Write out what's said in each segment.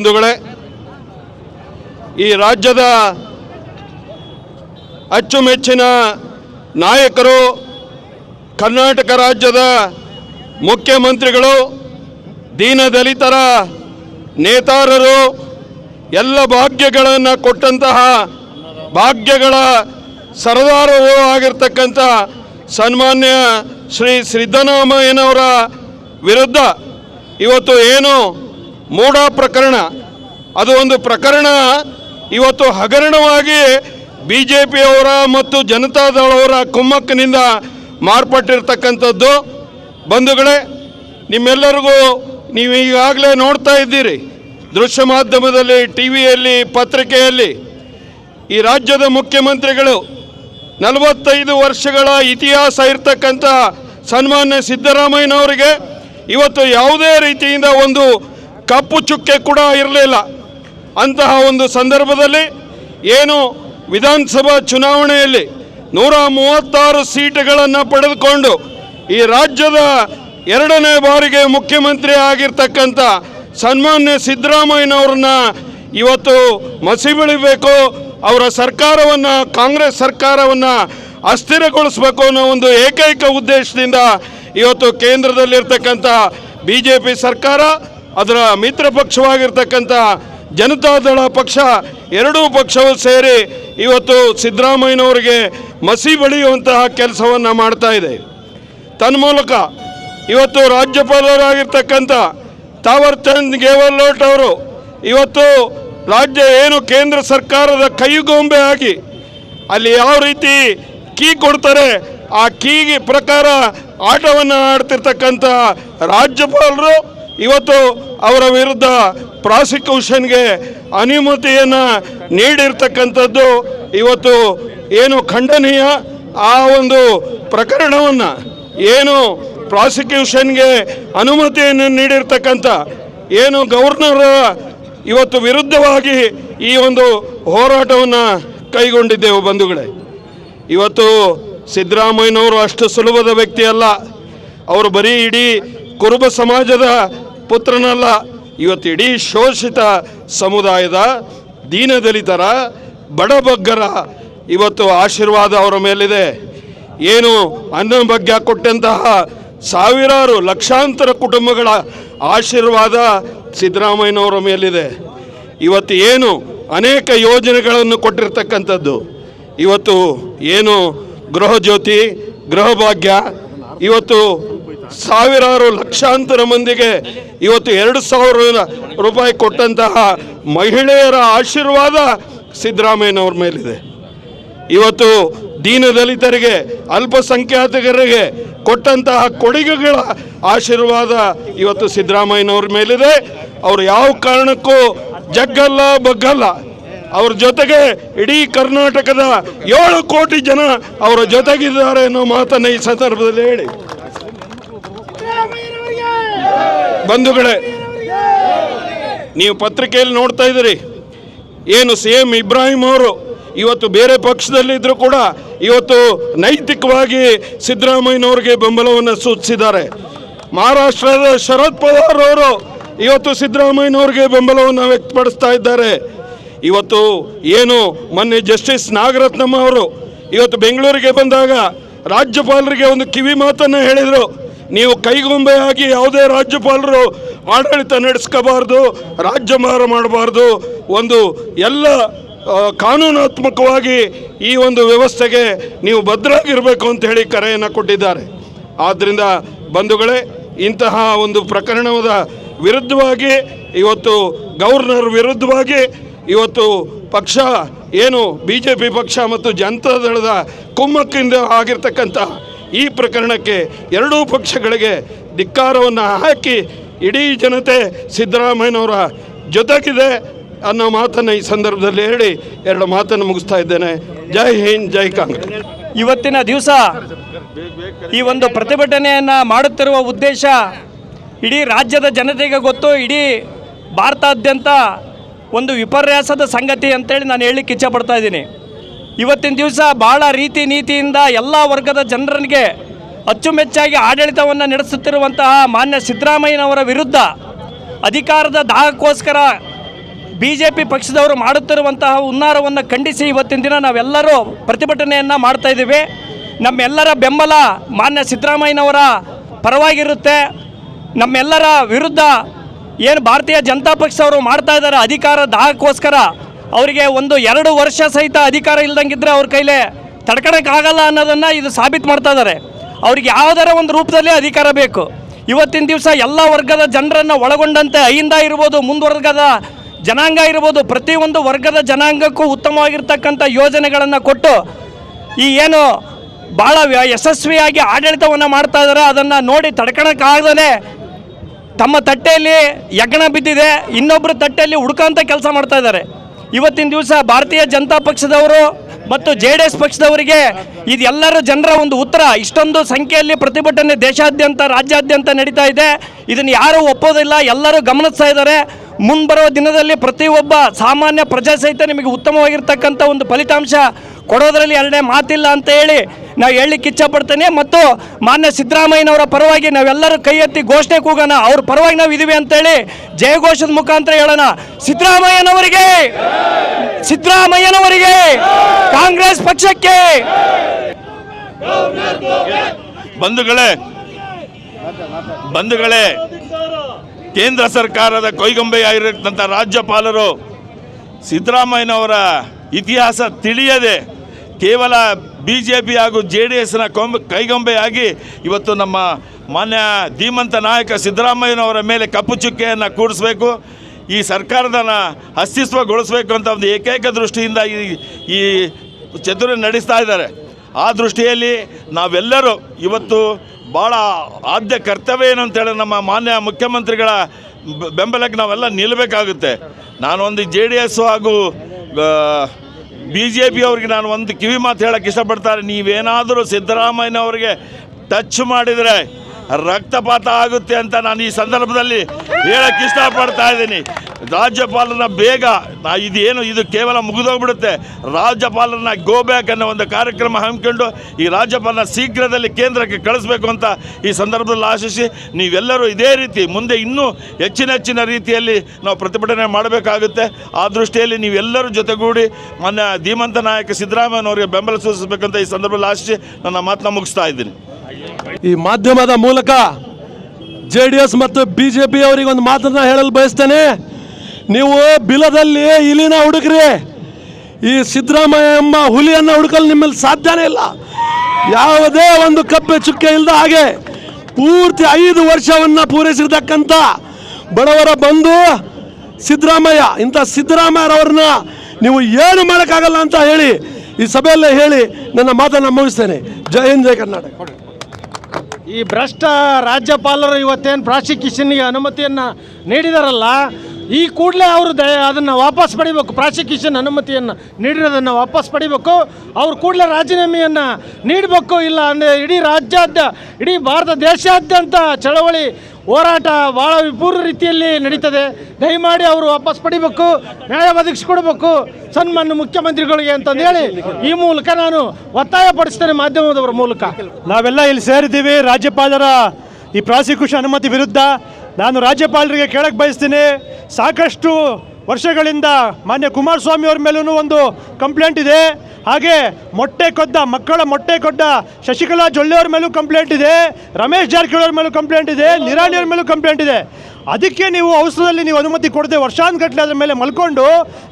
ಬಂಧುಗಳೇ, ಈ ರಾಜ್ಯದ ಅಚ್ಚುಮೆಚ್ಚಿನ ನಾಯಕರು, ಕರ್ನಾಟಕ ರಾಜ್ಯದ ಮುಖ್ಯಮಂತ್ರಿಗಳು ದೀನದಲಿತರ ನೇತಾರರು, ಎಲ್ಲ ಭಾಗ್ಯಗಳನ್ನು ಕೊಟ್ಟಂತಹ ಭಾಗ್ಯಗಳ ಸರದಾರರು ಆಗಿರ್ತಕ್ಕಂಥ ಸನ್ಮಾನ್ಯ ಶ್ರೀ ಸಿದ್ದರಾಮಯ್ಯನವರ ವಿರುದ್ಧ ಇವತ್ತು ಏನು ಮೂಢ ಪ್ರಕರಣ. ಅದು ಒಂದು ಪ್ರಕರಣ. ಇವತ್ತು ಹಗರಣವಾಗಿ ಬಿ ಜೆ ಪಿಯವರ ಮತ್ತು ಜನತಾದಳವರ ಕುಮ್ಮಕ್ಕಿನಿಂದ ಮಾರ್ಪಟ್ಟಿರ್ತಕ್ಕಂಥದ್ದು. ಬಂಧುಗಳೇ, ನಿಮ್ಮೆಲ್ಲರಿಗೂ ನೀವು ಈಗಾಗಲೇ ನೋಡ್ತಾ ಇದ್ದೀರಿ. ದೃಶ್ಯ ಮಾಧ್ಯಮದಲ್ಲಿ ಟಿ ವಿಯಲ್ಲಿ ಪತ್ರಿಕೆಯಲ್ಲಿ. ಈ ರಾಜ್ಯದ ಮುಖ್ಯಮಂತ್ರಿಗಳು ನಲವತ್ತೈದು ವರ್ಷಗಳ ಇತಿಹಾಸ ಇರ್ತಕ್ಕಂಥ ಸನ್ಮಾನ್ಯ ಸಿದ್ದರಾಮಯ್ಯನವರಿಗೆ ಇವತ್ತು ಯಾವುದೇ ರೀತಿಯಿಂದ ಒಂದು ಕಪ್ಪು ಚುಕ್ಕೆ ಕೂಡ ಇರಲಿಲ್ಲ. ಅಂತಹ ಒಂದು ಸಂದರ್ಭದಲ್ಲಿ ಏನು ವಿಧಾನಸಭಾ ಚುನಾವಣೆಯಲ್ಲಿ ನೂರ ಮೂವತ್ತಾರು ಸೀಟುಗಳನ್ನು ಪಡೆದುಕೊಂಡು ಈ ರಾಜ್ಯದ ಎರಡನೇ ಬಾರಿಗೆ ಮುಖ್ಯಮಂತ್ರಿ ಆಗಿರ್ತಕ್ಕಂಥ ಸನ್ಮಾನ್ಯ ಸಿದ್ದರಾಮಯ್ಯನವ್ರನ್ನ ಇವತ್ತು ಮಸಿ ಬೆಳಿಬೇಕು ಅವರ ಸರ್ಕಾರವನ್ನು, ಕಾಂಗ್ರೆಸ್ ಸರ್ಕಾರವನ್ನು ಅಸ್ಥಿರಗೊಳಿಸಬೇಕು ಅನ್ನೋ ಒಂದು ಏಕೈಕ ಉದ್ದೇಶದಿಂದ ಇವತ್ತು ಕೇಂದ್ರದಲ್ಲಿರ್ತಕ್ಕಂಥ ಬಿ ಜೆ ಪಿ ಸರ್ಕಾರ ಅದರ ಮಿತ್ರ ಪಕ್ಷವಾಗಿರ್ತಕ್ಕಂಥ ಜನತಾದಳ ಪಕ್ಷ, ಎರಡೂ ಪಕ್ಷವೂ ಸೇರಿ ಇವತ್ತು ಸಿದ್ದರಾಮಯ್ಯನವರಿಗೆ ಮಸಿ ಬಳಿಯುವಂತಹ ಕೆಲಸವನ್ನು ಮಾಡ್ತಾ ಇದೆ. ತನ್ಮೂಲಕ ಇವತ್ತು ರಾಜ್ಯಪಾಲರಾಗಿರ್ತಕ್ಕಂಥ ತಾವರ್ ಚಂದ್ ಗೆಹ್ಲೋಟ್ ಅವರು ಇವತ್ತು ರಾಜ್ಯ ಏನು ಕೇಂದ್ರ ಸರ್ಕಾರದ ಕೈಗೊಂಬೆ ಆಗಿ ಅಲ್ಲಿ ಯಾವ ರೀತಿ ಕೀ ಕೊಡ್ತಾರೆ, ಆ ಕೀಗೆ ಪ್ರಕಾರ ಆಟವನ್ನು ಆಡ್ತಿರ್ತಕ್ಕಂಥ ರಾಜ್ಯಪಾಲರು ಇವತ್ತು ಅವರ ವಿರುದ್ಧ ಪ್ರಾಸಿಕ್ಯೂಷನ್ಗೆ ಅನುಮತಿಯನ್ನು ನೀಡಿರ್ತಕ್ಕಂಥದ್ದು ಇವತ್ತು ಏನು ಖಂಡನೀಯ? ಆ ಒಂದು ಪ್ರಕರಣವನ್ನು ಏನು ಪ್ರಾಸಿಕ್ಯೂಷನ್ಗೆ ಅನುಮತಿಯನ್ನು ನೀಡಿರ್ತಕ್ಕಂಥ ಏನು ಗವರ್ನರ್ ಇವತ್ತು ವಿರುದ್ಧವಾಗಿ ಈ ಒಂದು ಹೋರಾಟವನ್ನು ಕೈಗೊಂಡಿದ್ದೆವು ಬಂಧುಗಳೇ. ಇವತ್ತು ಸಿದ್ದರಾಮಯ್ಯನವರು ಅಷ್ಟು ಸುಲಭದ ವ್ಯಕ್ತಿ ಅಲ್ಲ ಅವರು ಬರೀ ಇಡೀ ಕುರುಬ ಸಮಾಜದ ಪುತ್ರನಲ್ಲ, ಇವತ್ತು ಇಡೀ ಶೋಷಿತ ಸಮುದಾಯದ ದೀನದಲಿತರ ಬಡಬಗ್ಗರ ಇವತ್ತು ಆಶೀರ್ವಾದ ಅವರ ಮೇಲಿದೆ. ಏನು ಅನ್ನಭಾಗ್ಯ ಕೊಟ್ಟಂತಹ ಸಾವಿರಾರು ಲಕ್ಷಾಂತರ ಕುಟುಂಬಗಳ ಆಶೀರ್ವಾದ ಸಿದ್ದರಾಮಯ್ಯನವರ ಮೇಲಿದೆ. ಇವತ್ತು ಏನು ಅನೇಕ ಯೋಜನೆಗಳನ್ನು ಕೊಟ್ಟಿರ್ತಕ್ಕಂಥದ್ದು. ಇವತ್ತು ಏನು ಗೃಹ ಜ್ಯೋತಿ ಭಾಗ್ಯ, ಇವತ್ತು ಸಾವಿರಾರು ಲಕ್ಷಾಂತರ ಮಂದಿಗೆ ಇವತ್ತು ಎರಡು ಸಾವಿರ ರೂಪಾಯಿ ಕೊಟ್ಟಂತಹ ಮಹಿಳೆಯರ ಆಶೀರ್ವಾದ ಸಿದ್ದರಾಮಯ್ಯನವ್ರ ಮೇಲಿದೆ. ಇವತ್ತು ದೀನದಲಿತರಿಗೆ ಅಲ್ಪಸಂಖ್ಯಾತರಿಗೆ ಕೊಟ್ಟಂತಹ ಕೊಡುಗೆಗಳ ಆಶೀರ್ವಾದ ಇವತ್ತು ಸಿದ್ದರಾಮಯ್ಯನವ್ರ ಮೇಲಿದೆ. ಅವರು ಯಾವ ಕಾರಣಕ್ಕೂ ಜಗ್ಗಲ್ಲ, ಬಗ್ಗಲ್ಲ. ಅವ್ರ ಜೊತೆಗೆ ಇಡೀ ಕರ್ನಾಟಕದ ಏಳು ಕೋಟಿ ಜನ ಅವರ ಜೊತೆಗಿದ್ದಾರೆ ಅನ್ನೋ ಮಾತನ್ನು ಈ ಸಂದರ್ಭದಲ್ಲಿ ಹೇಳಿ. ಬಂಧುಗಳೇ, ನೀವು ಪತ್ರಿಕೆಯಲ್ಲಿ ನೋಡ್ತಾ ಇದ್ದೀರಿ. ಏನು ಸಿ ಎಂ ಇಬ್ರಾಹಿಂ ಅವರು ಇವತ್ತು ಬೇರೆ ಪಕ್ಷದಲ್ಲಿದ್ದರೂ ಕೂಡ ಇವತ್ತು ನೈತಿಕವಾಗಿ ಸಿದ್ದರಾಮಯ್ಯನವ್ರಿಗೆ ಬೆಂಬಲವನ್ನು ಸೂಚಿಸಿದ್ದಾರೆ. ಮಹಾರಾಷ್ಟ್ರದ ಶರದ್ ಪವಾರ್ ಅವರು ಇವತ್ತು ಸಿದ್ದರಾಮಯ್ಯನವ್ರಿಗೆ ಬೆಂಬಲವನ್ನು ವ್ಯಕ್ತಪಡಿಸ್ತಾ ಇದ್ದಾರೆ. ಇವತ್ತು ಏನು ಮೊನ್ನೆ ಜಸ್ಟಿಸ್ ನಾಗರತ್ನಮ್ಮ ಅವರು ಇವತ್ತು ಬೆಂಗಳೂರಿಗೆ ಬಂದಾಗ ರಾಜ್ಯಪಾಲರಿಗೆ ಒಂದು ಕಿವಿ ಮಾತನ್ನು ಹೇಳಿದರು. ನೀವು ಕೈಗೊಂಬೆಯಾಗಿ ಯಾವುದೇ ರಾಜ್ಯಪಾಲರು ಆಡಳಿತ ನಡೆಸ್ಕೋಬಾರ್ದು, ರಾಜ್ಯ ಮಾರ ಮಾಡಬಾರ್ದು, ಒಂದು ಎಲ್ಲ ಕಾನೂನಾತ್ಮಕವಾಗಿ ಈ ಒಂದು ವ್ಯವಸ್ಥೆಗೆ ನೀವು ಭದ್ರಾಗಿರಬೇಕು ಅಂತ ಹೇಳಿ ಕರೆಯನ್ನು ಕೊಟ್ಟಿದ್ದಾರೆ. ಆದ್ದರಿಂದ ಬಂಧುಗಳೇ, ಇಂತಹ ಒಂದು ಪ್ರಕರಣದ ವಿರುದ್ಧವಾಗಿ, ಇವತ್ತು ಗವರ್ನರ್ ವಿರುದ್ಧವಾಗಿ, ಇವತ್ತು ಪಕ್ಷ, ಏನು ಬಿ ಜೆ ಪಿ ಪಕ್ಷ ಮತ್ತು ಜನತಾದಳದ ಕುಮ್ಮಕ್ಕಿಂದ ಆಗಿರ್ತಕ್ಕಂಥ ಈ ಪ್ರಕರಣಕ್ಕೆ ಎರಡೂ ಪಕ್ಷಗಳಿಗೆ ಧಿಕ್ಕಾರವನ್ನು ಹಾಕಿ ಇಡೀ ಜನತೆ ಸಿದ್ದರಾಮಯ್ಯನವರ ಜೊತೆಗಿದೆ ಅನ್ನೋ ಮಾತನ್ನು ಈ ಸಂದರ್ಭದಲ್ಲಿ ಹೇಳಿ ಎರಡು ಮಾತನ್ನು ಮುಗಿಸ್ತಾ ಇದ್ದೇನೆ. ಜೈ ಹಿಂದ್, ಜೈ ಕಾಂಗ್ರೆಸ್. ಇವತ್ತಿನ ದಿವಸ ಈ ಒಂದು ಪ್ರತಿಭಟನೆಯನ್ನು ಮಾಡುತ್ತಿರುವ ಉದ್ದೇಶ ಇಡೀ ರಾಜ್ಯದ ಜನತೆಗೆ ಗೊತ್ತು, ಇಡೀ ಭಾರತಾದ್ಯಂತ ಒಂದು ವಿಪರ್ಯಾಸದ ಸಂಗತಿ ಅಂತೇಳಿ ನಾನು ಹೇಳಲಿಕ್ಕೆ ಇಚ್ಛಪಡ್ತಾ ಇದ್ದೀನಿ. ಇವತ್ತಿನ ದಿವಸ ಭಾಳ ರೀತಿ ನೀತಿಯಿಂದ ಎಲ್ಲ ವರ್ಗದ ಜನರಿಗೆ ಅಚ್ಚುಮೆಚ್ಚಾಗಿ ಆಡಳಿತವನ್ನು ನಡೆಸುತ್ತಿರುವಂತಹ ಮಾನ್ಯ ಸಿದ್ದರಾಮಯ್ಯನವರ ವಿರುದ್ಧ ಅಧಿಕಾರದ ದಾಹಕ್ಕೋಸ್ಕರ ಬಿ ಜೆ ಪಿ ಪಕ್ಷದವರು ಮಾಡುತ್ತಿರುವಂತಹ ಹುನ್ನಾರವನ್ನು ಖಂಡಿಸಿ ಇವತ್ತಿನ ದಿನ ನಾವೆಲ್ಲರೂ ಪ್ರತಿಭಟನೆಯನ್ನು ಮಾಡ್ತಾ ಇದ್ದೀವಿ. ನಮ್ಮೆಲ್ಲರ ಬೆಂಬಲ ಮಾನ್ಯ ಸಿದ್ದರಾಮಯ್ಯನವರ ಪರವಾಗಿರುತ್ತೆ. ನಮ್ಮೆಲ್ಲರ ವಿರುದ್ಧ ಏನು ಭಾರತೀಯ ಜನತಾ ಪಕ್ಷದವರು ಮಾಡ್ತಾ ಇದ್ದಾರೆ ಅಧಿಕಾರ ದಾಹಕ್ಕೋಸ್ಕರ ಅವರಿಗೆ ಒಂದು ಎರಡು ವರ್ಷ ಸಹಿತ ಅಧಿಕಾರ ಇಲ್ದಂಗಿದ್ರೆ ಅವ್ರ ಕೈಲೇ ತಡ್ಕೊಳಕ್ಕಾಗಲ್ಲ ಅನ್ನೋದನ್ನು ಇದು ಸಾಬೀತು ಮಾಡ್ತಾ ಇದ್ದಾರೆ ಅವ್ರಿಗೆ ಯಾವುದರ ಒಂದು ರೂಪದಲ್ಲಿ ಅಧಿಕಾರ ಬೇಕು. ಇವತ್ತಿನ ದಿವಸ ಎಲ್ಲ ವರ್ಗದ ಜನರನ್ನು ಒಳಗೊಂಡಂತೆ ಅಹಿಂದ ಇರ್ಬೋದು, ಮುಂದುವರ್ಗದ ಜನಾಂಗ ಇರ್ಬೋದು, ಪ್ರತಿಯೊಂದು ವರ್ಗದ ಜನಾಂಗಕ್ಕೂ ಉತ್ತಮವಾಗಿರ್ತಕ್ಕಂಥ ಯೋಜನೆಗಳನ್ನು ಕೊಟ್ಟು ಈ ಏನು ಭಾಳ ವ್ಯ- ಯಶಸ್ವಿಯಾಗಿ ಆಡಳಿತವನ್ನು ಮಾಡ್ತಾ ಇದ್ದಾರೆ ಅದನ್ನು ನೋಡಿ ತಡ್ಕೊಳಕ್ಕಾಗದೇ ತಮ್ಮ ತಟ್ಟೆಯಲ್ಲಿ ಯಗ್ಣ ಬಿದ್ದಿದೆ. ಇನ್ನೊಬ್ಬರು ತಟ್ಟೆಯಲ್ಲಿ ಹುಡ್ಕೋಂಥ ಕೆಲಸ ಮಾಡ್ತಾ ಇದ್ದಾರೆ ಇವತ್ತಿನ ದಿವಸ ಭಾರತೀಯ ಜನತಾ ಪಕ್ಷದವರು ಮತ್ತು ಜೆ ಡಿ ಎಸ್ ಪಕ್ಷದವರಿಗೆ ಇದೆಲ್ಲರ ಜನರ ಒಂದು ಉತ್ತರ. ಇಷ್ಟೊಂದು ಸಂಖ್ಯೆಯಲ್ಲಿ ಪ್ರತಿಭಟನೆ ದೇಶಾದ್ಯಂತ, ರಾಜ್ಯಾದ್ಯಂತ ನಡೀತಾ ಇದೆ. ಇದನ್ನು ಯಾರೂ ಒಪ್ಪೋದಿಲ್ಲ, ಎಲ್ಲರೂ ಗಮನಿಸ್ತಾ ಇದ್ದಾರೆ. ಮುಂಬರುವ ದಿನದಲ್ಲಿ ಪ್ರತಿಯೊಬ್ಬ ಸಾಮಾನ್ಯ ಪ್ರಜಾ ಸಹಿತ ನಿಮಗೆ ಉತ್ತಮವಾಗಿರ್ತಕ್ಕಂಥ ಒಂದು ಫಲಿತಾಂಶ ಕೊಡೋದರಲ್ಲಿ ಎರಡನೇ ಮಾತಿಲ್ಲ ಅಂತ ಹೇಳಿ ನಾವು ಹೇಳಲಿಕ್ಕೆ ಇಚ್ಛಪಡ್ತೇನೆ ಮತ್ತು ಮಾನ್ಯ ಸಿದ್ದರಾಮಯ್ಯನವರ ಪರವಾಗಿ ನಾವೆಲ್ಲರೂ ಕೈ ಎತ್ತಿ ಘೋಷಣೆ ಕೂಗೋಣ. ಅವ್ರ ಪರವಾಗಿ ನಾವು ಇದೀವಿ ಅಂತೇಳಿ ಜಯಘೋಷದ ಮುಖಾಂತರ ಹೇಳೋಣ. ಸಿದ್ದರಾಮಯ್ಯನವರಿಗೆ! ಸಿದ್ದರಾಮಯ್ಯನವರಿಗೆ! ಕಾಂಗ್ರೆಸ್ ಪಕ್ಷಕ್ಕೆ! ಬಂಧುಗಳೇ ಬಂಧುಗಳೇ, ಕೇಂದ್ರ ಸರ್ಕಾರದ ಕೊಯ್ಗೊಂಬೆಯಾಗಿರತಕ್ಕಂಥ ರಾಜ್ಯಪಾಲರು ಸಿದ್ದರಾಮಯ್ಯನವರ ಇತಿಹಾಸ ತಿಳಿಯದೆ ಕೇವಲ ಬಿ ಜೆ ಪಿ ಹಾಗೂ ಜೆ ಡಿ ಎಸ್ನ ಕೊಂಬ, ಕೈಗೊಂಬೆಯಾಗಿ ಇವತ್ತು ನಮ್ಮ ಮಾನ್ಯ ಧೀಮಂತ ನಾಯಕ ಸಿದ್ದರಾಮಯ್ಯನವರ ಮೇಲೆ ಕಪ್ಪು ಚುಕ್ಕೆಯನ್ನು ಕೂಡಿಸ್ಬೇಕು, ಈ ಸರ್ಕಾರದ ಅಸ್ತಿತ್ವಗೊಳಿಸಬೇಕು ಅಂತ ಒಂದು ಏಕೈಕ ದೃಷ್ಟಿಯಿಂದ ಈ ಈ ಚತುರ ನಡೆಸ್ತಾ ಇದ್ದಾರೆ. ಆ ದೃಷ್ಟಿಯಲ್ಲಿ ನಾವೆಲ್ಲರೂ ಇವತ್ತು ಭಾಳ ಆದ್ಯ ಕರ್ತವ್ಯ ಏನು ಅಂತೇಳಿ ನಮ್ಮ ಮಾನ್ಯ ಮುಖ್ಯಮಂತ್ರಿಗಳ ಬೆಂಬಲಕ್ಕೆ ನಾವೆಲ್ಲ ನಿಲ್ಲಬೇಕಾಗುತ್ತೆ. ನಾನೊಂದು ಜೆ ಡಿ ಎಸ್ ಹಾಗೂ ಬಿ ಜೆ ಪಿ ಅವ್ರಿಗೆ ನಾನು ಒಂದು ಕಿವಿ ಮಾತು ಹೇಳಕ್ಕೆ ಇಷ್ಟಪಡ್ತಾರೆ. ನೀವೇನಾದರೂ ಸಿದ್ದರಾಮಯ್ಯನವ್ರಿಗೆ ಟಚ್ ಮಾಡಿದರೆ ರಕ್ತಪಾತ ಆಗುತ್ತೆ ಅಂತ ನಾನು ಈ ಸಂದರ್ಭದಲ್ಲಿ ಹೇಳಕ್ಕೆ ಇಷ್ಟಪಡ್ತಾ ಇದ್ದೀನಿ. ರಾಜ್ಯಪಾಲರನ್ನ ಬೇಗ ಇದೇನು, ಇದು ಕೇವಲ ಮುಗಿದೋಗ್ಬಿಡುತ್ತೆ. ರಾಜ್ಯಪಾಲರನ್ನ ಗೋ ಬ್ಯಾಕ್ ಅನ್ನೋ ಒಂದು ಕಾರ್ಯಕ್ರಮ ಹಮ್ಮಿಕೊಂಡು ಈ ರಾಜ್ಯಪಾಲನ ಶೀಘ್ರದಲ್ಲಿ ಕೇಂದ್ರಕ್ಕೆ ಕಳಿಸ್ಬೇಕು ಅಂತ ಈ ಸಂದರ್ಭದಲ್ಲಿ ಆಶಿಸಿ, ನೀವೆಲ್ಲರೂ ಇದೇ ರೀತಿ, ಮುಂದೆ ಇನ್ನೂ ಹೆಚ್ಚಿನ ಹೆಚ್ಚಿನ ರೀತಿಯಲ್ಲಿ ನಾವು ಪ್ರತಿಭಟನೆ ಮಾಡಬೇಕಾಗುತ್ತೆ. ಆ ದೃಷ್ಟಿಯಲ್ಲಿ ನೀವೆಲ್ಲರೂ ಜೊತೆಗೂಡಿ ಮಾನ್ಯ ಧೀಮಂತ ನಾಯಕ ಸಿದ್ದರಾಮಯ್ಯನವರಿಗೆ ಬೆಂಬಲ ಸೂಚಿಸಬೇಕಂತ ಈ ಸಂದರ್ಭದಲ್ಲಿ ಆಶಿಸಿ ನನ್ನ ಮಾತನ್ನ ಮುಗಿಸ್ತಾ ಇದ್ದೀನಿ. ಈ ಮಾಧ್ಯಮದ ಮೂಲಕ ಜೆ ಡಿ ಎಸ್ ಮತ್ತು ಬಿ ಜೆ ಪಿ ಅವರಿಗೆ ಒಂದು ಮಾತನ್ನ ಹೇಳಲು ಬಯಸ್ತೇನೆ. ನೀವು ಬಿಲದಲ್ಲಿ ಇಲಿನ ಹುಡುಕ್ರಿ ಈ ಸಿದ್ದರಾಮಯ್ಯ ಎಂಬ ಹುಲಿಯನ್ನು ಹುಡುಕಲು ನಿಮ್ಮಲ್ಲಿ ಸಾಧ್ಯನೇ ಇಲ್ಲ. ಯಾವುದೇ ಒಂದು ಕಪ್ಪೆ ಚುಕ್ಕೆ ಇಲ್ಲದ ಹಾಗೆ ಪೂರ್ತಿ ಐದು ವರ್ಷವನ್ನು ಪೂರೈಸಿರ್ತಕ್ಕಂಥ ಬಡವರ ಬಂಧು ಸಿದ್ದರಾಮಯ್ಯ, ಇಂಥ ಸಿದ್ದರಾಮಯ್ಯರವ್ರನ್ನ ನೀವು ಏನು ಮಾಡೋಕ್ಕಾಗಲ್ಲ ಅಂತ ಹೇಳಿ ಈ ಸಭೆಯಲ್ಲೇ ಹೇಳಿ ನನ್ನ ಮಾತನ್ನು ಮುಗಿಸ್ತೇನೆ. ಜೈ ಹಿಂದ್, ಜೈ ಕರ್ನಾಟಕ. ಈ ಭ್ರಷ್ಟ ರಾಜ್ಯಪಾಲರು ಇವತ್ತೇನು ಪ್ರಾಸಿಕ್ಯೂಷನ್ಗೆ ಅನುಮತಿಯನ್ನು ನೀಡಿದಾರಲ್ಲ, ಈ ಕೂಡಲೇ ಅವರು ದಯ ಅದನ್ನು ವಾಪಸ್ ಪಡಿಬೇಕು, ಪ್ರಾಸಿಕ್ಯೂಷನ್ ಅನುಮತಿಯನ್ನು ನೀಡಿರೋದನ್ನು ವಾಪಸ್ ಪಡಿಬೇಕು, ಅವ್ರು ಕೂಡಲೇ ರಾಜೀನಾಮೆಯನ್ನು ನೀಡಬೇಕು, ಇಲ್ಲ ಅಂದರೆ ಇಡೀ ರಾಜ್ಯಾದ್ಯ, ಇಡೀ ಭಾರತ ದೇಶಾದ್ಯಂತ ಚಳವಳಿ ಹೋರಾಟ ಭಾಳ ವಿಪೂರ್ಣ ರೀತಿಯಲ್ಲಿ ನಡೀತದೆ. ದಯಮಾಡಿ ಅವರು ವಾಪಸ್ ಪಡಿಬೇಕು, ನ್ಯಾಯ ಒದಗಿಸ್ಕೊಡ್ಬೇಕು. ಸನ್ಮಾನ್ಯ ಮುಖ್ಯಮಂತ್ರಿಗಳಿಗೆ ಅಂತಂದು ಹೇಳಿ, ಈ ಮೂಲಕ ನಾನು ಒತ್ತಾಯ ಪಡಿಸ್ತೇನೆ ಮಾಧ್ಯಮದವರ ಮೂಲಕ. ನಾವೆಲ್ಲ ಇಲ್ಲಿ ಸೇರಿದ್ದೀವಿ. ರಾಜ್ಯಪಾಲರ ಈ ಪ್ರಾಸಿಕ್ಯೂಷನ್ ಅನುಮತಿ ವಿರುದ್ಧ. ನಾನು ರಾಜ್ಯಪಾಲರಿಗೆ ಕೇಳಕ್ಕೆ ಬಯಸ್ತೀನಿ. ಸಾಕಷ್ಟು ವರ್ಷಗಳಿಂದ ಮಾನ್ಯ ಕುಮಾರಸ್ವಾಮಿ ಅವ್ರ ಮೇಲೂ ಒಂದು ಕಂಪ್ಲೇಂಟ್ ಇದೆ. ಹಾಗೆ ಮೊಟ್ಟೆ ಕೊದ್ದ ಮಕ್ಕಳ ಮೊಟ್ಟೆ ಕೊಟ್ಟ ಶಶಿಕಲಾ ಜೊಳ್ಳೆಯವ್ರ ಮೇಲೂ ಕಂಪ್ಲೇಂಟ್ ಇದೆ. ರಮೇಶ್ ಜಾರಕಿಹೊಳಿ ಅವ್ರ ಮೇಲೂ ಕಂಪ್ಲೇಂಟ್ ಇದೆ. ನಿರಾಣಿ ಅವ್ರ ಮೇಲೂ ಕಂಪ್ಲೇಂಟ್ ಇದೆ. ಅದಕ್ಕೆ ನೀವು ಔಷಧದಲ್ಲಿ ನೀವು ಅನುಮತಿ ಕೊಡದೆ ವರ್ಷಾನುಗಟ್ಟಲೆ ಅದ್ರ ಮೇಲೆ ಮಲ್ಕೊಂಡು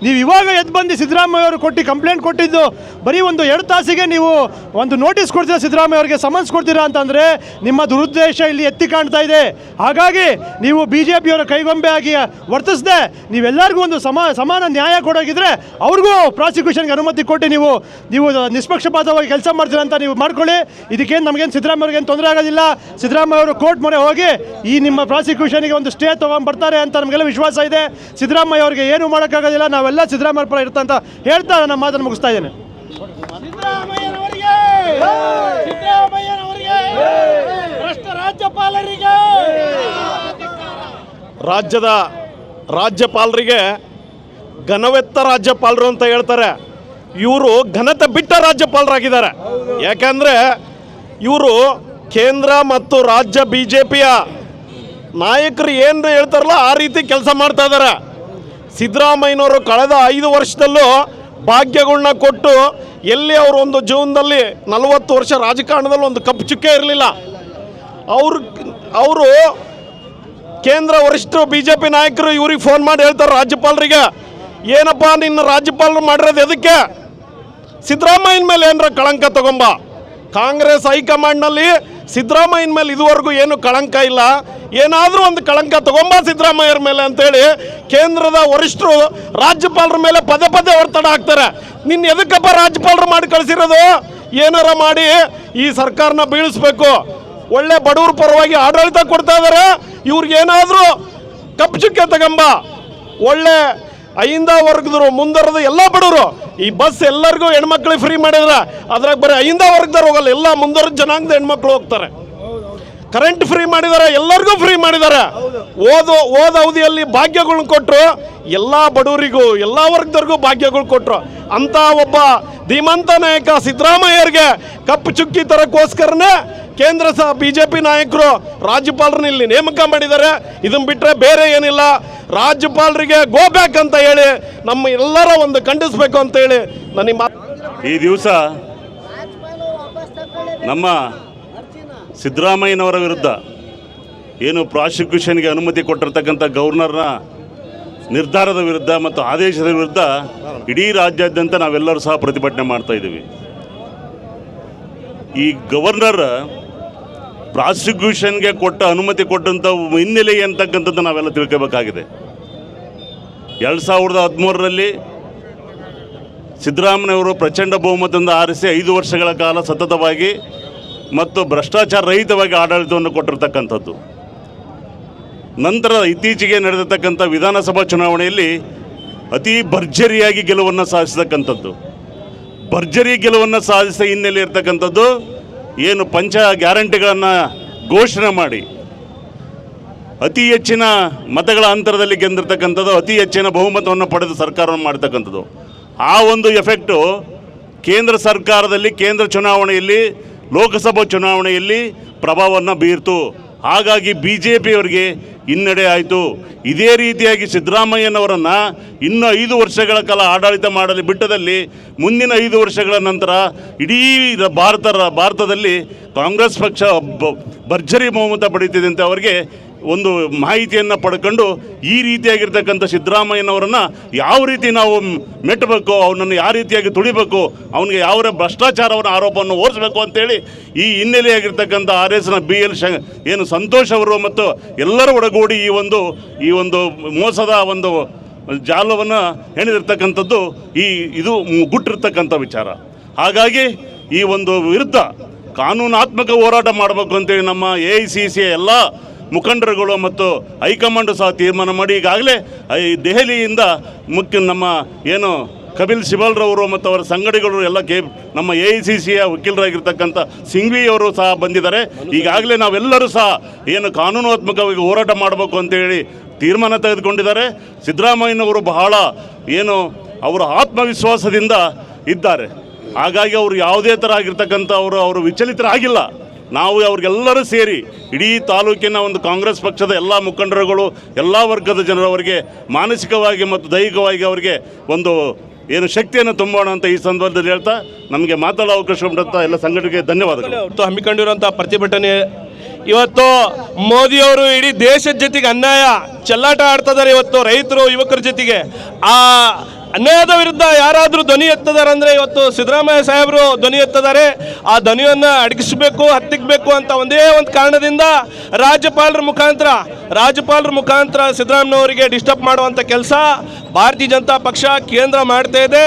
ನೀವು ಇವಾಗ ಎದ್ದು ಬಂದು ಸಿದ್ದರಾಮಯ್ಯ ಅವರು ಕೊಟ್ಟು ಕಂಪ್ಲೇಂಟ್ ಕೊಟ್ಟಿದ್ದು, ಬರೀ ಒಂದು ಎರಡು ತಾಸಿಗೆ ನೀವು ಒಂದು ನೋಟಿಸ್ ಕೊಡ್ತೀರಾ ಸಿದ್ದರಾಮಯ್ಯ ಅವರಿಗೆ ಸಮನ್ಸ್ ಕೊಡ್ತೀರಾ ಅಂತಂದರೆ ನಿಮ್ಮ ದುರುದ್ದೇಶ ಇಲ್ಲಿ ಎತ್ತಿ ಕಾಣ್ತಾ ಇದೆ. ಹಾಗಾಗಿ ನೀವು ಬಿ ಜೆ ಪಿಯವರ ಕೈಗೊಂಬೆ ಆಗಿ ವರ್ತಿಸದೆ, ನೀವೆಲ್ಲರಿಗೂ ಒಂದು ಸಮ, ಸಮಾನ ನ್ಯಾಯ ಕೊಡೋಗಿದ್ರೆ ಅವ್ರಿಗೂ ಪ್ರಾಸಿಕ್ಯೂಷನ್ಗೆ ಅನುಮತಿ ಕೊಟ್ಟು ನೀವು ನೀವು ನಿಷ್ಪಕ್ಷಪಾತವಾಗಿ ಕೆಲಸ ಮಾಡ್ತೀರಾ ಅಂತ ನೀವು ಮಾಡ್ಕೊಳ್ಳಿ. ಇದಕ್ಕೇನು ನಮಗೇನು ಸಿದ್ದರಾಮಯ್ಯ ಅವ್ರಿಗೆ ಏನು ತೊಂದರೆ ಆಗೋದಿಲ್ಲ. ಸಿದ್ದರಾಮಯ್ಯ ಅವರು ಕೋರ್ಟ್ ಮೊರೆ ಹೋಗಿ ಈ ನಿಮ್ಮ ಪ್ರಾಸಿಕ್ಯೂಷನ್ಗೆ ಒಂದು ಸ್ಟೇ ತೊಗೊಂಡ್ಬರ್ತಾರೆ ಅಂತ ನಮಗೆಲ್ಲ ವಿಶ್ವಾಸ ಇದೆ. ಸಿದ್ದರಾಮಯ್ಯ ಅವರಿಗೆ ಏನು ಮಾಡೋಕ್ಕಾಗೋದಿಲ್ಲ ನಾವೆಲ್ಲ ಸಿದ್ದರಾಮಯ್ಯ ಪರ ಇರ್ತಾ ಅಂತ ಹೇಳ್ತಾ ನನ್ನ ಮಾತನ್ನು ಮುಗಿಸ್ತಾ ಇದ್ದೇನೆ. ರಾಜ್ಯಪಾಲರಿಗೆ! ರಾಜ್ಯದ ರಾಜ್ಯಪಾಲರಿಗೆ ಘನವೆತ್ತ ರಾಜ್ಯಪಾಲರು ಅಂತ ಹೇಳ್ತಾರೆ. ಇವರು ಘನತೆ ಬಿಟ್ಟ ರಾಜ್ಯಪಾಲರಾಗಿದ್ದಾರೆ. ಯಾಕಂದರೆ ಇವರು ಕೇಂದ್ರ ಮತ್ತು ರಾಜ್ಯ ಬಿ ಜೆ ಪಿಯ ನಾಯಕರು ಏನು ಹೇಳ್ತಾರಲ್ಲ, ಆ ರೀತಿ ಕೆಲಸ ಮಾಡ್ತಾ ಇದ್ದಾರೆ ಸಿದ್ದರಾಮಯ್ಯನವರು ಕಳೆದ ಐದು ವರ್ಷದಲ್ಲೂ ಭಾಗ್ಯಗಳನ್ನ ಕೊಟ್ಟು ಎಲ್ಲಿ ಅವರು ಒಂದು ಜೀವನದಲ್ಲಿ ನಲವತ್ತು ವರ್ಷ ರಾಜಕಾರಣದಲ್ಲಿ ಒಂದು ಕಪ್ಪು ಚುಕ್ಕೆ ಇರಲಿಲ್ಲ. ಅವರು ಅವರು ಕೇಂದ್ರ ವರಿಷ್ಠರು ಬಿ ಜೆ ಪಿ ನಾಯಕರು ಇವ್ರಿಗೆ ಫೋನ್ ಮಾಡಿ ಹೇಳ್ತಾರೆ ರಾಜ್ಯಪಾಲರಿಗೆ, ಏನಪ್ಪ ನಿನ್ನ ರಾಜ್ಯಪಾಲರು ಮಾಡಿರೋದು ಎದಕ್ಕೆ? ಸಿದ್ದರಾಮಯ್ಯನ ಮೇಲೆ ಏನರ ಕಳಂಕ ತಗೊಂಬ. ಕಾಂಗ್ರೆಸ್ ಹೈಕಮಾಂಡ್ನಲ್ಲಿ ಸಿದ್ದರಾಮಯ್ಯನ ಮೇಲೆ ಇದುವರೆಗೂ ಏನು ಕಳಂಕ ಇಲ್ಲ. ಏನಾದರೂ ಒಂದು ಕಳಂಕ ತಗೊಂಬ ಸಿದ್ದರಾಮಯ್ಯರ ಮೇಲೆ ಅಂತೇಳಿ ಕೇಂದ್ರದ ವರಿಷ್ಠರು ರಾಜ್ಯಪಾಲರ ಮೇಲೆ ಪದೇ ಪದೇ ಒತ್ತಡ ಹಾಕ್ತಾರೆ. ನಿನ್ನ ಎದಕ್ಕಪ್ಪ ರಾಜ್ಯಪಾಲರು ಮಾಡಿ ಕಳಿಸಿರೋದು? ಏನಾರ ಮಾಡಿ ಈ ಸರ್ಕಾರನ ಬೀಳಿಸ್ಬೇಕು. ಒಳ್ಳೆ ಬಡವ್ರ ಪರವಾಗಿ ಆಡಳಿತ ಕೊಡ್ತಾ ಇದ್ದಾರೆ ಇವ್ರಿಗೇನಾದರೂ ಕಪ್ಪು ಚುಕ್ಕೆ ತಗೊಂಬ. ಒಳ್ಳೆ ಐಂದ ವರ್ಗದವರು, ಮುಂದರದ ಎಲ್ಲ ಬಡವರು, ಈ ಬಸ್ ಎಲ್ಲರಿಗೂ ಹೆಣ್ಮಕ್ಳಿಗೆ ಫ್ರೀ ಮಾಡಿದ್ರೆ ಅದ್ರಾಗ ಬರೀ ಐಂದ ವರ್ಗದವ್ರು ಹೋಗಲ್ಲ, ಎಲ್ಲ ಮುಂದರದ ಜನಾಂಗದ ಹೆಣ್ಮಕ್ಳು ಹೋಗ್ತಾರೆ. ಕರೆಂಟ್ ಫ್ರೀ ಮಾಡಿದ್ದಾರೆ ಎಲ್ಲರಿಗೂ ಫ್ರೀ ಮಾಡಿದ್ದಾರೆ ಓದು, ಓದ ಅವಧಿಯಲ್ಲಿ ಭಾಗ್ಯಗಳನ್ನ ಕೊಟ್ಟರು ಎಲ್ಲ ಬಡವರಿಗೂ, ಎಲ್ಲ ವರ್ಗದವ್ರಿಗೂ ಭಾಗ್ಯಗಳು ಕೊಟ್ಟರು ಅಂತ ಒಬ್ಬ ಧೀಮಂತ ನಾಯಕ ಸಿದ್ದರಾಮಯ್ಯರಿಗೆ ಕಪ್ಪು ಚುಕ್ಕಿ ತರಕ್ಕೋಸ್ಕರನೇ ಕೇಂದ್ರ ಸಹ ಬಿ ಜೆ ಪಿ ನಾಯಕರು ರಾಜ್ಯಪಾಲರನ್ನ ಇಲ್ಲಿ ನೇಮಕ ಮಾಡಿದ್ದಾರೆ. ಇದನ್ನು ಬಿಟ್ಟರೆ ಬೇರೆ ಏನಿಲ್ಲ. ರಾಜ್ಯಪಾಲರಿಗೆ ಗೋ ಬ್ಯಾಕ್ ಅಂತ ಹೇಳಿ ನಮ್ಮ ಎಲ್ಲರ ಒಂದು ಖಂಡಿಸಬೇಕು ಅಂತ ಹೇಳಿ ನನಗೆ ಮಾತು ಈ ದಿವಸ ನಮ್ಮ ಸಿದ್ದರಾಮಯ್ಯನವರ ವಿರುದ್ಧ ಏನು ಪ್ರಾಸಿಕ್ಯೂಷನ್ಗೆ ಅನುಮತಿ ಕೊಟ್ಟಿರ್ತಕ್ಕಂಥ ಗವರ್ನರ್ನ ನಿರ್ಧಾರದ ವಿರುದ್ಧ ಮತ್ತು ಆದೇಶದ ವಿರುದ್ಧ ಇಡೀ ರಾಜ್ಯಾದ್ಯಂತ ನಾವೆಲ್ಲರೂ ಸಹ ಪ್ರತಿಭಟನೆ ಮಾಡ್ತಾ ಇದ್ದೀವಿ. ಈ ಗವರ್ನರ್ ಪ್ರಾಸಿಕ್ಯೂಷನ್ಗೆ ಕೊಟ್ಟ ಅನುಮತಿ ಕೊಟ್ಟಂಥ ಹಿನ್ನೆಲೆ ಅಂತಕ್ಕಂಥದ್ದು ನಾವೆಲ್ಲ ತಿಳ್ಕೋಬೇಕಾಗಿದೆ. ಎರಡು ಸಾವಿರದ ಹದಿಮೂರರಲ್ಲಿ ಸಿದ್ದರಾಮಯ್ಯವರು ಪ್ರಚಂಡ ಬಹುಮತದಿಂದ ಆರಿಸಿ ಐದು ವರ್ಷಗಳ ಕಾಲ ಸತತವಾಗಿ ಮತ್ತು ಭ್ರಷ್ಟಾಚಾರ ರಹಿತವಾಗಿ ಆಡಳಿತವನ್ನು ಕೊಟ್ಟಿರ್ತಕ್ಕಂಥದ್ದು. ನಂತರ ಇತ್ತೀಚೆಗೆ ನಡೆದಿರ್ತಕ್ಕಂಥ ವಿಧಾನಸಭಾ ಚುನಾವಣೆಯಲ್ಲಿ ಅತಿ ಭರ್ಜರಿಯಾಗಿ ಗೆಲುವನ್ನು ಸಾಧಿಸತಕ್ಕಂಥದ್ದು. ಭರ್ಜರಿ ಗೆಲುವನ್ನು ಸಾಧಿಸಿದ ಹಿನ್ನೆಲೆ ಇರ್ತಕ್ಕಂಥದ್ದು ಏನು ಪಂಚ ಗ್ಯಾರಂಟಿಗಳನ್ನು ಘೋಷಣೆ ಮಾಡಿ. ಅತಿ ಹೆಚ್ಚಿನ ಮತಗಳ ಅಂತರದಲ್ಲಿ ಗೆದ್ದಿರ್ತಕ್ಕಂಥದ್ದು, ಅತಿ ಹೆಚ್ಚಿನ ಬಹುಮತವನ್ನು ಪಡೆದು ಸರ್ಕಾರವನ್ನು ಮಾಡ್ತಕ್ಕಂಥದ್ದು. ಆ ಒಂದು ಎಫೆಕ್ಟು ಕೇಂದ್ರ ಸರ್ಕಾರದಲ್ಲಿ, ಕೇಂದ್ರ ಚುನಾವಣೆಯಲ್ಲಿ, ಲೋಕಸಭಾ ಚುನಾವಣೆಯಲ್ಲಿ ಪ್ರಭಾವವನ್ನು ಬೀರ್ತು. ಹಾಗಾಗಿ ಬಿ ಜೆ ಪಿಯವರಿಗೆ ಹಿನ್ನಡೆ ಆಯಿತು. ಇದೇ ರೀತಿಯಾಗಿ ಸಿದ್ದರಾಮಯ್ಯನವರನ್ನು ಇನ್ನೂ ಐದು ವರ್ಷಗಳ ಕಾಲ ಆಡಳಿತ ಮಾಡಲು ಬಿಟ್ಟದಲ್ಲಿ ಮುಂದಿನ ಐದು ವರ್ಷಗಳ ನಂತರ ಇಡೀ ಭಾರತ ಭಾರತದಲ್ಲಿ ಕಾಂಗ್ರೆಸ್ ಪಕ್ಷ ಭರ್ಜರಿ ಬಹುಮತ ಪಡೀತಿದೆ ಅಂತ ಅವರಿಗೆ ಒಂದು ಮಾಹಿತಿಯನ್ನು ಪಡ್ಕೊಂಡು ಈ ರೀತಿಯಾಗಿರ್ತಕ್ಕಂಥ ಸಿದ್ದರಾಮಯ್ಯನವರನ್ನು ಯಾವ ರೀತಿ ನಾವು ಮೆಟ್ಟಬೇಕು, ಅವನನ್ನು ಯಾವ ರೀತಿಯಾಗಿ ತುಳಿಬೇಕು, ಅವನಿಗೆ ಯಾವ ಭ್ರಷ್ಟಾಚಾರವನ್ನು ಆರೋಪವನ್ನು ಓರಿಸಬೇಕು ಅಂತೇಳಿ ಈ ಹಿನ್ನೆಲೆಯಾಗಿರ್ತಕ್ಕಂಥ ಆರ್ ಎಸ್ನ ಬಿ ಎಲ್ ಶ ಏನು ಸಂತೋಷ್ ಅವರು ಮತ್ತು ಎಲ್ಲರೂ ಒಳಗೂಡಿ ಈ ಒಂದು ಈ ಒಂದು ಮೋಸದ ಒಂದು ಜಾಲವನ್ನು ಹೆಣೆದಿರ್ತಕ್ಕಂಥದ್ದು ಈ, ಇದು ಗುಟ್ಟಿರ್ತಕ್ಕಂಥ ವಿಚಾರ. ಹಾಗಾಗಿ ಈ ಒಂದು ವಿರುದ್ಧ ಕಾನೂನಾತ್ಮಕ ಹೋರಾಟ ಮಾಡಬೇಕು ಅಂತೇಳಿ ನಮ್ಮ ಎ ಐ ಸಿ ಸಿ ಎಲ್ಲ ಮುಖಂಡರುಗಳು ಮತ್ತು ಹೈಕಮಾಂಡು ಸಹ ತೀರ್ಮಾನ ಮಾಡಿ ಈಗಾಗಲೇ ದೆಹಲಿಯಿಂದ ಮುಖ್ಯ ನಮ್ಮ ಏನು ಕಪಿಲ್ ಸಿಬಲ್ರವರು ಮತ್ತು ಅವರ ಸಂಗಡಿಗಳು ಎಲ್ಲ ಕೆ ನಮ್ಮ ಎ ಐ ಸಿ ಸಿಯ ವಕೀಲರಾಗಿರ್ತಕ್ಕಂಥ ಸಿಂಘ್ವಿ ಅವರು ಸಹ ಬಂದಿದ್ದಾರೆ. ಈಗಾಗಲೇ ನಾವೆಲ್ಲರೂ ಸಹ ಏನು ಕಾನೂನಾತ್ಮಕವಾಗಿ ಹೋರಾಟ ಮಾಡಬೇಕು ಅಂತೇಳಿ ತೀರ್ಮಾನ ತೆಗೆದುಕೊಂಡಿದ್ದಾರೆ. ಸಿದ್ದರಾಮಯ್ಯನವರು ಬಹಳ ಏನು ಅವರು ಆತ್ಮವಿಶ್ವಾಸದಿಂದ ಇದ್ದಾರೆ. ಹಾಗಾಗಿ ಅವರು ಯಾವುದೇ ಥರ ಆಗಿರ್ತಕ್ಕಂಥ ಅವರು ಅವರು ವಿಚಲಿತರಾಗಿಲ್ಲ. ನಾವು ಅವ್ರಿಗೆಲ್ಲರೂ ಸೇರಿ ಇಡೀ ತಾಲೂಕಿನ ಒಂದು ಕಾಂಗ್ರೆಸ್ ಪಕ್ಷದ ಎಲ್ಲ ಮುಖಂಡರುಗಳು, ಎಲ್ಲ ವರ್ಗದ ಜನರವರಿಗೆ ಮಾನಸಿಕವಾಗಿ ಮತ್ತು ದೈಹಿಕವಾಗಿ ಅವರಿಗೆ ಒಂದು ಏನು ಶಕ್ತಿಯನ್ನು ತುಂಬೋಣ ಅಂತ ಈ ಸಂದರ್ಭದಲ್ಲಿ ಹೇಳ್ತಾ ನಮಗೆ ಮಾತಾಡೋ ಅವಕಾಶ ಉಂಟಂತ ಎಲ್ಲ ಸಂಘಟನೆಗೆ ಧನ್ಯವಾದಗಳು. ಇವತ್ತು ಹಮ್ಮಿಕೊಂಡಿರುವಂಥ ಪ್ರತಿಭಟನೆ. ಇವತ್ತು ಮೋದಿಯವರು ಇಡೀ ದೇಶದ ಜೊತೆಗೆ ಅನ್ಯಾಯ, ಚೆಲ್ಲಾಟ ಆಡ್ತಿದ್ದಾರೆ ಇವತ್ತು ರೈತರು, ಯುವಕರ ಜೊತೆಗೆ. ಆ ಅನ್ಯಾಯದ ವಿರುದ್ಧ ಯಾರಾದರೂ ಧ್ವನಿ ಎತ್ತಿದ್ದಾರೆ ಅಂದರೆ ಇವತ್ತು ಸಿದ್ದರಾಮಯ್ಯ ಸಾಹೇಬರು ಧ್ವನಿ ಎತ್ತಿದ್ದಾರೆ ಆ ಧ್ವನಿಯನ್ನು ಅಡಗಿಸಬೇಕು ಹತ್ತಿಕ್ಕಬೇಕು ಅಂತ ಒಂದೇ ಒಂದು ಕಾರಣದಿಂದ ರಾಜ್ಯಪಾಲರ ಮುಖಾಂತರ ರಾಜ್ಯಪಾಲರ ಮುಖಾಂತರ ಸಿದ್ದರಾಮಯ್ಯವರಿಗೆ ಡಿಸ್ಟರ್ಬ್ ಮಾಡುವಂಥ ಕೆಲಸ ಭಾರತೀಯ ಜನತಾ ಪಕ್ಷ ಕೇಂದ್ರ ಮಾಡ್ತಾ ಇದೆ.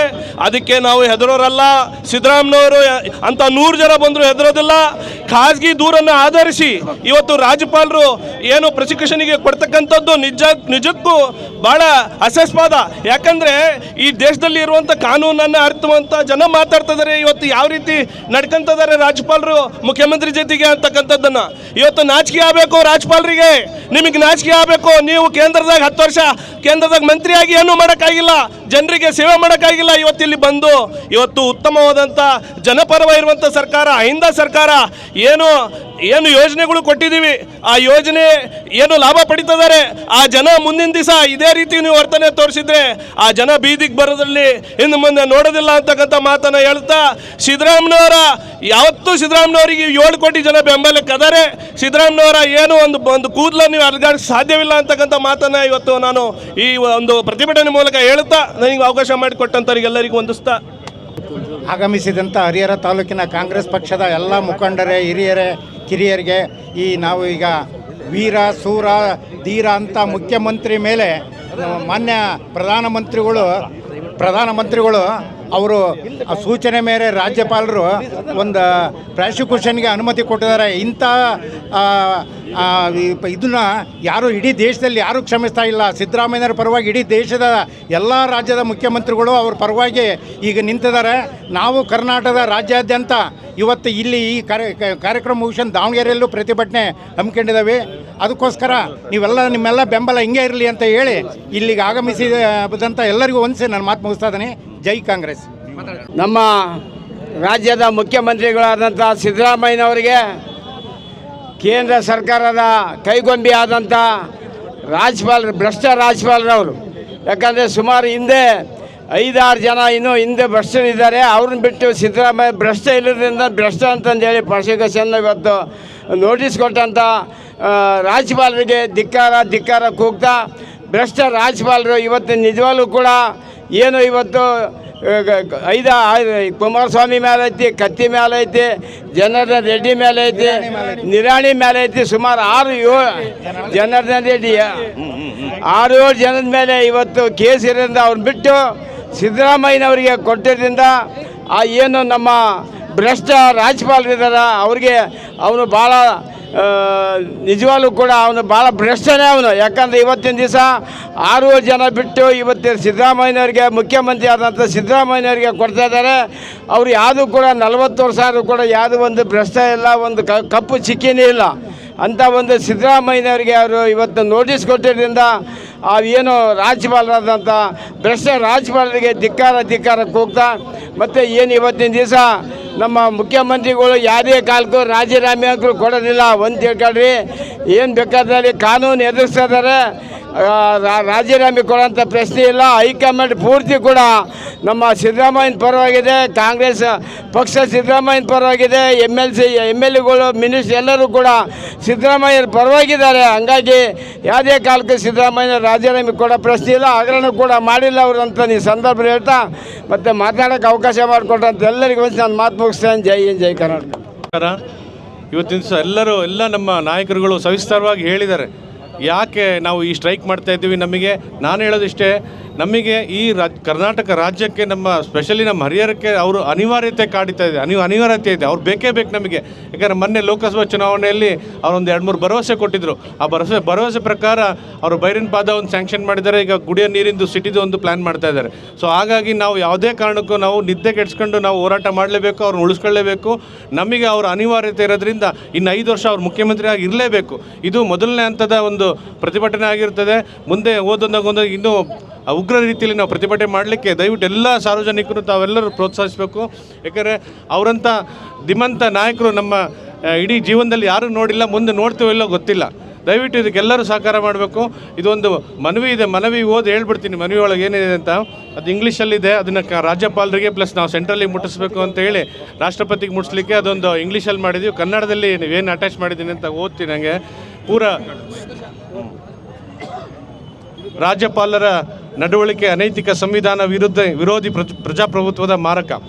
ಅದಕ್ಕೆ ನಾವು ಹೆದರೋರಲ್ಲ. ಸಿದ್ದರಾಮಯ್ಯವರು ಅಂತ ನೂರು ಜನ ಬಂದರೂ ಹೆದರೋದಿಲ್ಲ. ಖಾಸಗಿ ದೂರನ್ನು ಆಧರಿಸಿ ಇವತ್ತು ರಾಜ್ಯಪಾಲರು ಏನು ಪ್ರಶಿಕ್ಷಣಿಗೆ ಕೊಡ್ತಕ್ಕಂಥದ್ದು ನಿಜ, ನಿಜಕ್ಕೂ ಭಾಳ ಅಸಸ್ಪಾದ ಯಾಕಂದರೆ ಈ ದೇಶದಲ್ಲಿ ಇರುವಂಥ ಕಾನೂನನ್ನು ಅರ್ಥವಂತ ಜನ ಮಾತಾಡ್ತಾ ಇವತ್ತು ಯಾವ ರೀತಿ ನಡ್ಕೊಂತ ಇದ್ದಾರೆ ರಾಜ್ಯಪಾಲರು, ಮುಖ್ಯಮಂತ್ರಿ ಜೊತೆಗೆ ಅಂತಕ್ಕಂಥದ್ದನ್ನು. ಇವತ್ತು ನಾಚಿಕೆ ಆಗಬೇಕು ರಾಜ್ಯಪಾಲರಿಗೆ. ನಿಮಗೆ ನಾಚಿಕೆ ಆಗಬೇಕು. ನೀವು ಕೇಂದ್ರದಾಗ ಹತ್ತು ವರ್ಷ ಕೇಂದ್ರದಾಗ ಮಂತ್ರಿಯಾಗಿ ಏನೂ ಮಾಡೋಕ್ಕಾಗಿಲ್ಲ. ಜನರಿಗೆ ಸೇವೆ ಮಾಡೋಕ್ಕಾಗಿಲ್ಲ. ಇವತ್ತು ಇಲ್ಲಿ ಬಂದು ಇವತ್ತು ಉತ್ತಮವಾದಂಥ ಜನಪರವಾಗಿರುವಂಥ ಸರ್ಕಾರ, ಅಹಿಂದ ಸರ್ಕಾರ, ಏನು ಏನು ಯೋಜನೆಗಳು ಕೊಟ್ಟಿದ್ದೀವಿ. ಆ ಯೋಜನೆ ಏನು ಲಾಭ ಪಡಿತಿದ್ದಾರೆ. ಆ ಜನ ಮುಂದಿನ ದಿವಸ ಇದೇ ರೀತಿ ನೀವು ವರ್ತನೆ ತೋರಿಸಿದ್ರೆ ಆ ಜನ ಬೀದಿಗೆ ಬರೋದ್ರಲ್ಲಿ ಇನ್ನು ಮುಂದೆ ನೋಡೋದಿಲ್ಲ ಅಂತಕ್ಕಂಥ ಮಾತನ್ನು ಹೇಳ್ತಾ ಸಿದ್ದರಾಮನವರ ಯಾವತ್ತೂ ಸಿದ್ದರಾಮನವರಿಗೆ ಏಳು ಕೋಟಿ ಜನ ಬೆಂಬಲಕ್ಕೆ ಅದಾರೆ. ಸಿದ್ದರಾಮನವರ ಏನು ಒಂದು ಒಂದು ಕೂದಲ ನೀವು ಅಲ್ಗಾಡಕ್ಕೆ ಸಾಧ್ಯವಿಲ್ಲ ಅಂತಕ್ಕಂಥ ಮಾತನ್ನು ಇವತ್ತು ನಾನು ಈ ಒಂದು ಪ್ರತಿಭಟನೆ ಮೂಲಕ ಹೇಳ್ತಾ ನನಗೆ ಅವಕಾಶ ಮಾಡಿಕೊಟ್ಟಂಥವ್ರಿಗೆಲ್ಲರಿಗೂ ವಂದಿಸ್ತಾ. ಆಗಮಿಸಿದಂಥ ಹರಿಹರ ತಾಲೂಕಿನ ಕಾಂಗ್ರೆಸ್ ಪಕ್ಷದ ಎಲ್ಲ ಮುಖಂಡರೇ, ಹಿರಿಯರೇ, ಕಿರಿಯರಿಗೆ ಈ ನಾವು ಈಗ ವೀರ, ಸೂರ, ಧೀರ ಅಂತ ಮುಖ್ಯಮಂತ್ರಿ ಮೇಲೆ ಮಾನ್ಯ ಪ್ರಧಾನಮಂತ್ರಿಗಳು ಪ್ರಧಾನಮಂತ್ರಿಗಳು ಅವರು ಆ ಸೂಚನೆ ಮೇರೆ ರಾಜ್ಯಪಾಲರು ಒಂದು ಪ್ರಾಸಿಕ್ಯೂಷನ್ಗೆ ಅನುಮತಿ ಕೊಟ್ಟಿದ್ದಾರೆ. ಇಂಥ ಇದನ್ನ ಯಾರು ಇಡೀ ದೇಶದಲ್ಲಿ ಯಾರೂ ಕ್ಷಮಿಸ್ತಾ ಇಲ್ಲ. ಸಿದ್ದರಾಮಯ್ಯರ ಪರವಾಗಿ ಇಡೀ ದೇಶದ ಎಲ್ಲ ರಾಜ್ಯದ ಮುಖ್ಯಮಂತ್ರಿಗಳು ಅವ್ರ ಪರವಾಗಿ ಈಗ ನಿಂತಿದ್ದಾರೆ. ನಾವು ಕರ್ನಾಟಕದ ರಾಜ್ಯಾದ್ಯಂತ ಇವತ್ತು ಇಲ್ಲಿ ಈ ಕಾರ್ಯಕ್ರಮ ಮುಗಿಸ್ಕೊಂಡು ದಾವಣಗೆರೆಯಲ್ಲೂ ಪ್ರತಿಭಟನೆ ಹಮ್ಮಿಕೊಂಡಿದ್ದಾವೆ. ಅದಕ್ಕೋಸ್ಕರ ನೀವೆಲ್ಲ, ನಿಮ್ಮೆಲ್ಲ ಬೆಂಬಲ ಹಿಂಗೆ ಇರಲಿ ಅಂತ ಹೇಳಿ ಇಲ್ಲಿಗೆ ಆಗಮಿಸಿದಂಥ ಎಲ್ಲರಿಗೂ ಒಂದ್ಸೆ ನಾನು ಮಾತು ಮುಗಿಸ್ತಾ ಇದ್ದೀನಿ. ಜೈ ಕಾಂಗ್ರೆಸ್. ನಮ್ಮ ರಾಜ್ಯದ ಮುಖ್ಯಮಂತ್ರಿಗಳಾದಂಥ ಸಿದ್ದರಾಮಯ್ಯನವರಿಗೆ ಕೇಂದ್ರ ಸರ್ಕಾರದ ಕೈಗೊಂಬಿ ಆದಂಥ ರಾಜ್ಯಪಾಲ ಭ್ರಷ್ಟ ರಾಜ್ಯಪಾಲರವರು ಯಾಕಂದರೆ ಸುಮಾರು ಹಿಂದೆ ಐದಾರು ಜನ ಇನ್ನೂ ಹಿಂದೆ ಭ್ರಷ್ಟರಿದ್ದಾರೆ. ಅವ್ರನ್ನ ಬಿಟ್ಟು ಸಿದ್ದರಾಮಯ್ಯ ಭ್ರಷ್ಟ ಇಲ್ಲದ್ರಿಂದ ಭ್ರಷ್ಟ ಅಂತಂದೇಳಿ ಪ್ರಾಸಿಕ್ಯೂಷನ್ ಇವತ್ತು ನೋಟಿಸ್ ಕೊಟ್ಟಂಥ ರಾಜ್ಯಪಾಲರಿಗೆ ಧಿಕ್ಕಾರ ಧಿಕ್ಕಾರ ಕೂಗ್ತಾ ಭ್ರಷ್ಟ ರಾಜ್ಯಪಾಲರು ಇವತ್ತು ನಿಜವಾಗ್ಲೂ ಕೂಡ ಏನು ಇವತ್ತು ಐದ ಕುಮಾರಸ್ವಾಮಿ ಮೇಲೆ ಐತಿ, ಕತ್ತಿ ಮೇಲೆ ಐತಿ, ಜನಾರ್ದನ್ ರೆಡ್ಡಿ ಮೇಲೆ ಐತಿ, ನಿರಾಣಿ ಮೇಲೆ ಐತಿ, ಸುಮಾರು ಆರು ಏಳು ಜನಾರ್ದನ್ ರೆಡ್ಡಿ ಆರು ಏಳು ಜನದ ಮೇಲೆ ಇವತ್ತು ಕೇಸ್ ಇರೋದ್ರಿಂದ ಅವ್ರನ್ನ ಬಿಟ್ಟು ಸಿದ್ದರಾಮಯ್ಯನವರಿಗೆ ಕೊಟ್ಟಿದ್ದರಿಂದ ಆ, ಏನು ನಮ್ಮ ಭ್ರಷ್ಟ ರಾಜ್ಯಪಾಲರಿದ್ದಾರ ಅವ್ರಿಗೆ ಅವನು ಭಾಳ ನಿಜವಾಗ್ಲೂ ಕೂಡ ಅವನು ಭಾಳ ಭ್ರಷ್ಟನೇ ಅವನು. ಯಾಕಂದರೆ ಇವತ್ತಿನ ದಿವಸ ಆರು ಜನ ಬಿಟ್ಟು ಇವತ್ತಿನ ಸಿದ್ದರಾಮಯ್ಯನವರಿಗೆ ಮುಖ್ಯಮಂತ್ರಿ ಆದಂಥ ಸಿದ್ದರಾಮಯ್ಯನವರಿಗೆ ಕೊಡ್ತಾ ಇದ್ದಾರೆ. ಅವರು ಯಾವುದೂ ಕೂಡ ನಲವತ್ತು ವರ್ಷ ಕೂಡ ಯಾವುದೂ ಒಂದು ಭ್ರಷ್ಟ ಇಲ್ಲ, ಒಂದು ಕಪ್ಪು ಚಿಕ್ಕಿನೇ ಇಲ್ಲ. ಅಂಥ ಒಂದು ಸಿದ್ದರಾಮಯ್ಯನವರಿಗೆ ಅವರು ಇವತ್ತು ನೋಟಿಸ್ ಕೊಟ್ಟಿದ್ದರಿಂದ ಏನು ರಾಜ್ಯಪಾಲರಾದಂಥ ಭ್ರಷ್ಟ ರಾಜ್ಯಪಾಲರಿಗೆ ಧಿಕ್ಕಾರ ಧಿಕ್ಕಾರಕ್ಕೆ ಹೋಗ್ತಾ, ಮತ್ತು ಏನು ಇವತ್ತಿನ ದಿವಸ ನಮ್ಮ ಮುಖ್ಯಮಂತ್ರಿಗಳು ಯಾವುದೇ ಕಾಲಕ್ಕೂ ರಾಜೀನಾಮೆ ಅಂತೂ ಕೊಡೋದಿಲ್ಲ ಒಂದು ತಿಳ್ಕೊಳ್ರಿ ಏನು ಬೇಕಾದಲ್ಲಿ ಕಾನೂನು ಎದುರಿಸ್ತಾ ಇದ್ದಾರೆ. ರಾಜೀನಾಮೆ ಕೊಡೋಂಥ ಪ್ರಶ್ನೆ ಇಲ್ಲ. ಹೈಕಮಾಂಡ್ ಪೂರ್ತಿ ಕೂಡ ನಮ್ಮ ಸಿದ್ದರಾಮಯ್ಯನ ಪರವಾಗಿದೆ. ಕಾಂಗ್ರೆಸ್ ಪಕ್ಷ ಸಿದ್ದರಾಮಯ್ಯನ ಪರವಾಗಿದೆ. M L C M L ಎಗಳು, ಮಿನಿಸ್ಟರ್ ಎಲ್ಲರೂ ಕೂಡ ಸಿದ್ದರಾಮಯ್ಯನ ಪರವಾಗಿದ್ದಾರೆ. ಹಾಗಾಗಿ ಯಾವುದೇ ಕಾಲಕ್ಕೆ ಸಿದ್ದರಾಮಯ್ಯ ರಾಜೀನಾಮೆ ಕೊಡೋ ಪ್ರಶ್ನೆ ಇಲ್ಲ. ಆಗ್ರಹನೂ ಕೂಡ ಮಾಡಿಲ್ಲ ಅವರು ಅಂತ ನೀವು ಸಂದರ್ಭ ಹೇಳ್ತಾ, ಮತ್ತು ಮಾತಾಡೋಕ್ಕೆ ಅವಕಾಶ ಮಾಡಿಕೊಟ್ಟಂತ ಎಲ್ಲರಿಗೂ ನಾನು ಮಾತು ಮುಗಿಸ್ತೇನೆ. ಜೈ ಹಿಂದ್, ಜೈ ಕರ್ನಾಟಕ. ಇವತ್ತಿನ ಎಲ್ಲರೂ, ಎಲ್ಲ ನಮ್ಮ ನಾಯಕರುಗಳು ಸವಿಸ್ತಾರವಾಗಿ ಹೇಳಿದ್ದಾರೆ. ಯಾಕೆ ನಾವು ಈ ಸ್ಟ್ರೈಕ್ ಮಾಡ್ತಾ ಇದ್ದೀವಿ ನಮಗೆ? ನಾನು ಹೇಳೋದಿಷ್ಟೇ, ನಮಗೆ ಈ ರಾಜ್, ಕರ್ನಾಟಕ ರಾಜ್ಯಕ್ಕೆ ನಮ್ಮ ಸ್ಪೆಷಲಿ ನಮ್ಮ ಹರಿಹರಕ್ಕೆ ಅವರು ಅನಿವಾರ್ಯತೆ ಕಾಡಿತಾ ಇದೆ ಅನಿ ಅನಿವಾರ್ಯತೆ ಇದೆ, ಅವ್ರು ಬೇಕೇ ಬೇಕು ನಮಗೆ. ಯಾಕಂದರೆ ಮೊನ್ನೆ ಲೋಕಸಭಾ ಚುನಾವಣೆಯಲ್ಲಿ ಅವರೊಂದು ಎರಡು ಮೂರು ಭರವಸೆ ಕೊಟ್ಟಿದ್ದರು ಆ ಭರವಸೆ ಭರವಸೆ ಪ್ರಕಾರ ಅವರು ಬೈರಿನ ಪಾದ ಒಂದು ಸ್ಯಾಂಕ್ಷನ್ ಮಾಡಿದ್ದಾರೆ, ಈಗ ಗುಡಿಯ ನೀರಿಂದು ಸಿಟಿದು ಒಂದು ಪ್ಲ್ಯಾನ್ ಮಾಡ್ತಾ ಇದ್ದಾರೆ. ಸೊ ಹಾಗಾಗಿ ನಾವು ಯಾವುದೇ ಕಾರಣಕ್ಕೂ ನಾವು ನಿದ್ದೆ ಕೆಡಿಸ್ಕೊಂಡು ನಾವು ಹೋರಾಟ ಮಾಡಲೇಬೇಕು, ಅವ್ರನ್ನ ಉಳಿಸ್ಕೊಳ್ಳೇಬೇಕು. ನಮಗೆ ಅವರ ಅನಿವಾರ್ಯತೆ ಇರೋದ್ರಿಂದ ಇನ್ನು ಐದು ವರ್ಷ ಅವ್ರು ಮುಖ್ಯಮಂತ್ರಿಯಾಗಿ ಇರಲೇಬೇಕು ಇದು ಮೊದಲನೇ ಹಂತದ ಒಂದು ಪ್ರತಿಭಟನೆ ಆಗಿರ್ತದೆ ಮುಂದೆ ಓದೊಂದಾಗೊಂದು ಇನ್ನೂ ಉಗ್ರ ರೀತಿಯಲ್ಲಿ ನಾವು ಪ್ರತಿಭಟನೆ ಮಾಡಲಿಕ್ಕೆ ದಯವಿಟ್ಟು ಎಲ್ಲ ಸಾರ್ವಜನಿಕರು ತಾವೆಲ್ಲರೂ ಪ್ರೋತ್ಸಾಹಿಸಬೇಕು. ಯಾಕಂದರೆ ಅವರಂಥ ದಿಮಂತ ನಾಯಕರು ನಮ್ಮ ಇಡೀ ಜೀವನದಲ್ಲಿ ಯಾರೂ ನೋಡಿಲ್ಲ, ಮುಂದೆ ನೋಡ್ತೀವೋ ಇಲ್ಲೋ ಗೊತ್ತಿಲ್ಲ. ದಯವಿಟ್ಟು ಇದಕ್ಕೆಲ್ಲರೂ ಸಹಕಾರ ಮಾಡಬೇಕು. ಇದೊಂದು ಮನವಿ ಇದೆ. ಮನವಿ ಓದಿ ಹೇಳ್ಬಿಡ್ತೀನಿ. ಮನವಿ ಒಳಗೆ ಏನಿದೆ ಅಂತ. ಅದು ಇಂಗ್ಲೀಷಲ್ಲಿದೆ. ಅದನ್ನು ಕ ರಾಜ್ಯಪಾಲರಿಗೆ ಪ್ಲಸ್ ನಾವು ಸೆಂಟ್ರಲ್ಲಿ ಮುಟ್ಟಿಸ್ಬೇಕು ಅಂತ ಹೇಳಿ ರಾಷ್ಟ್ರಪತಿಗೆ ಮುಟ್ಟಿಸ್ಲಿಕ್ಕೆ ಅದೊಂದು ಇಂಗ್ಲೀಷಲ್ಲಿ ಮಾಡಿದ್ದೀವಿ ಕನ್ನಡದಲ್ಲಿ ನೀವೇನು ಅಟ್ಯಾಚ್ ಮಾಡಿದ್ದೀನಿ ಅಂತ ಓದ್ತೀನಿ ನನಗೆ ಪೂರ ರಾಜ್ಯಪಾಲರ ನಡವಳಿಕೆ, ಅನೈತಿಕ ಸಂವಿಧಾನ ವಿರುದ್ಧ ವಿರೋಧಿ ಪ್ರಜ- ಪ್ರಜಾಪ್ರಭುತ್ವದ ಮಾರಕ.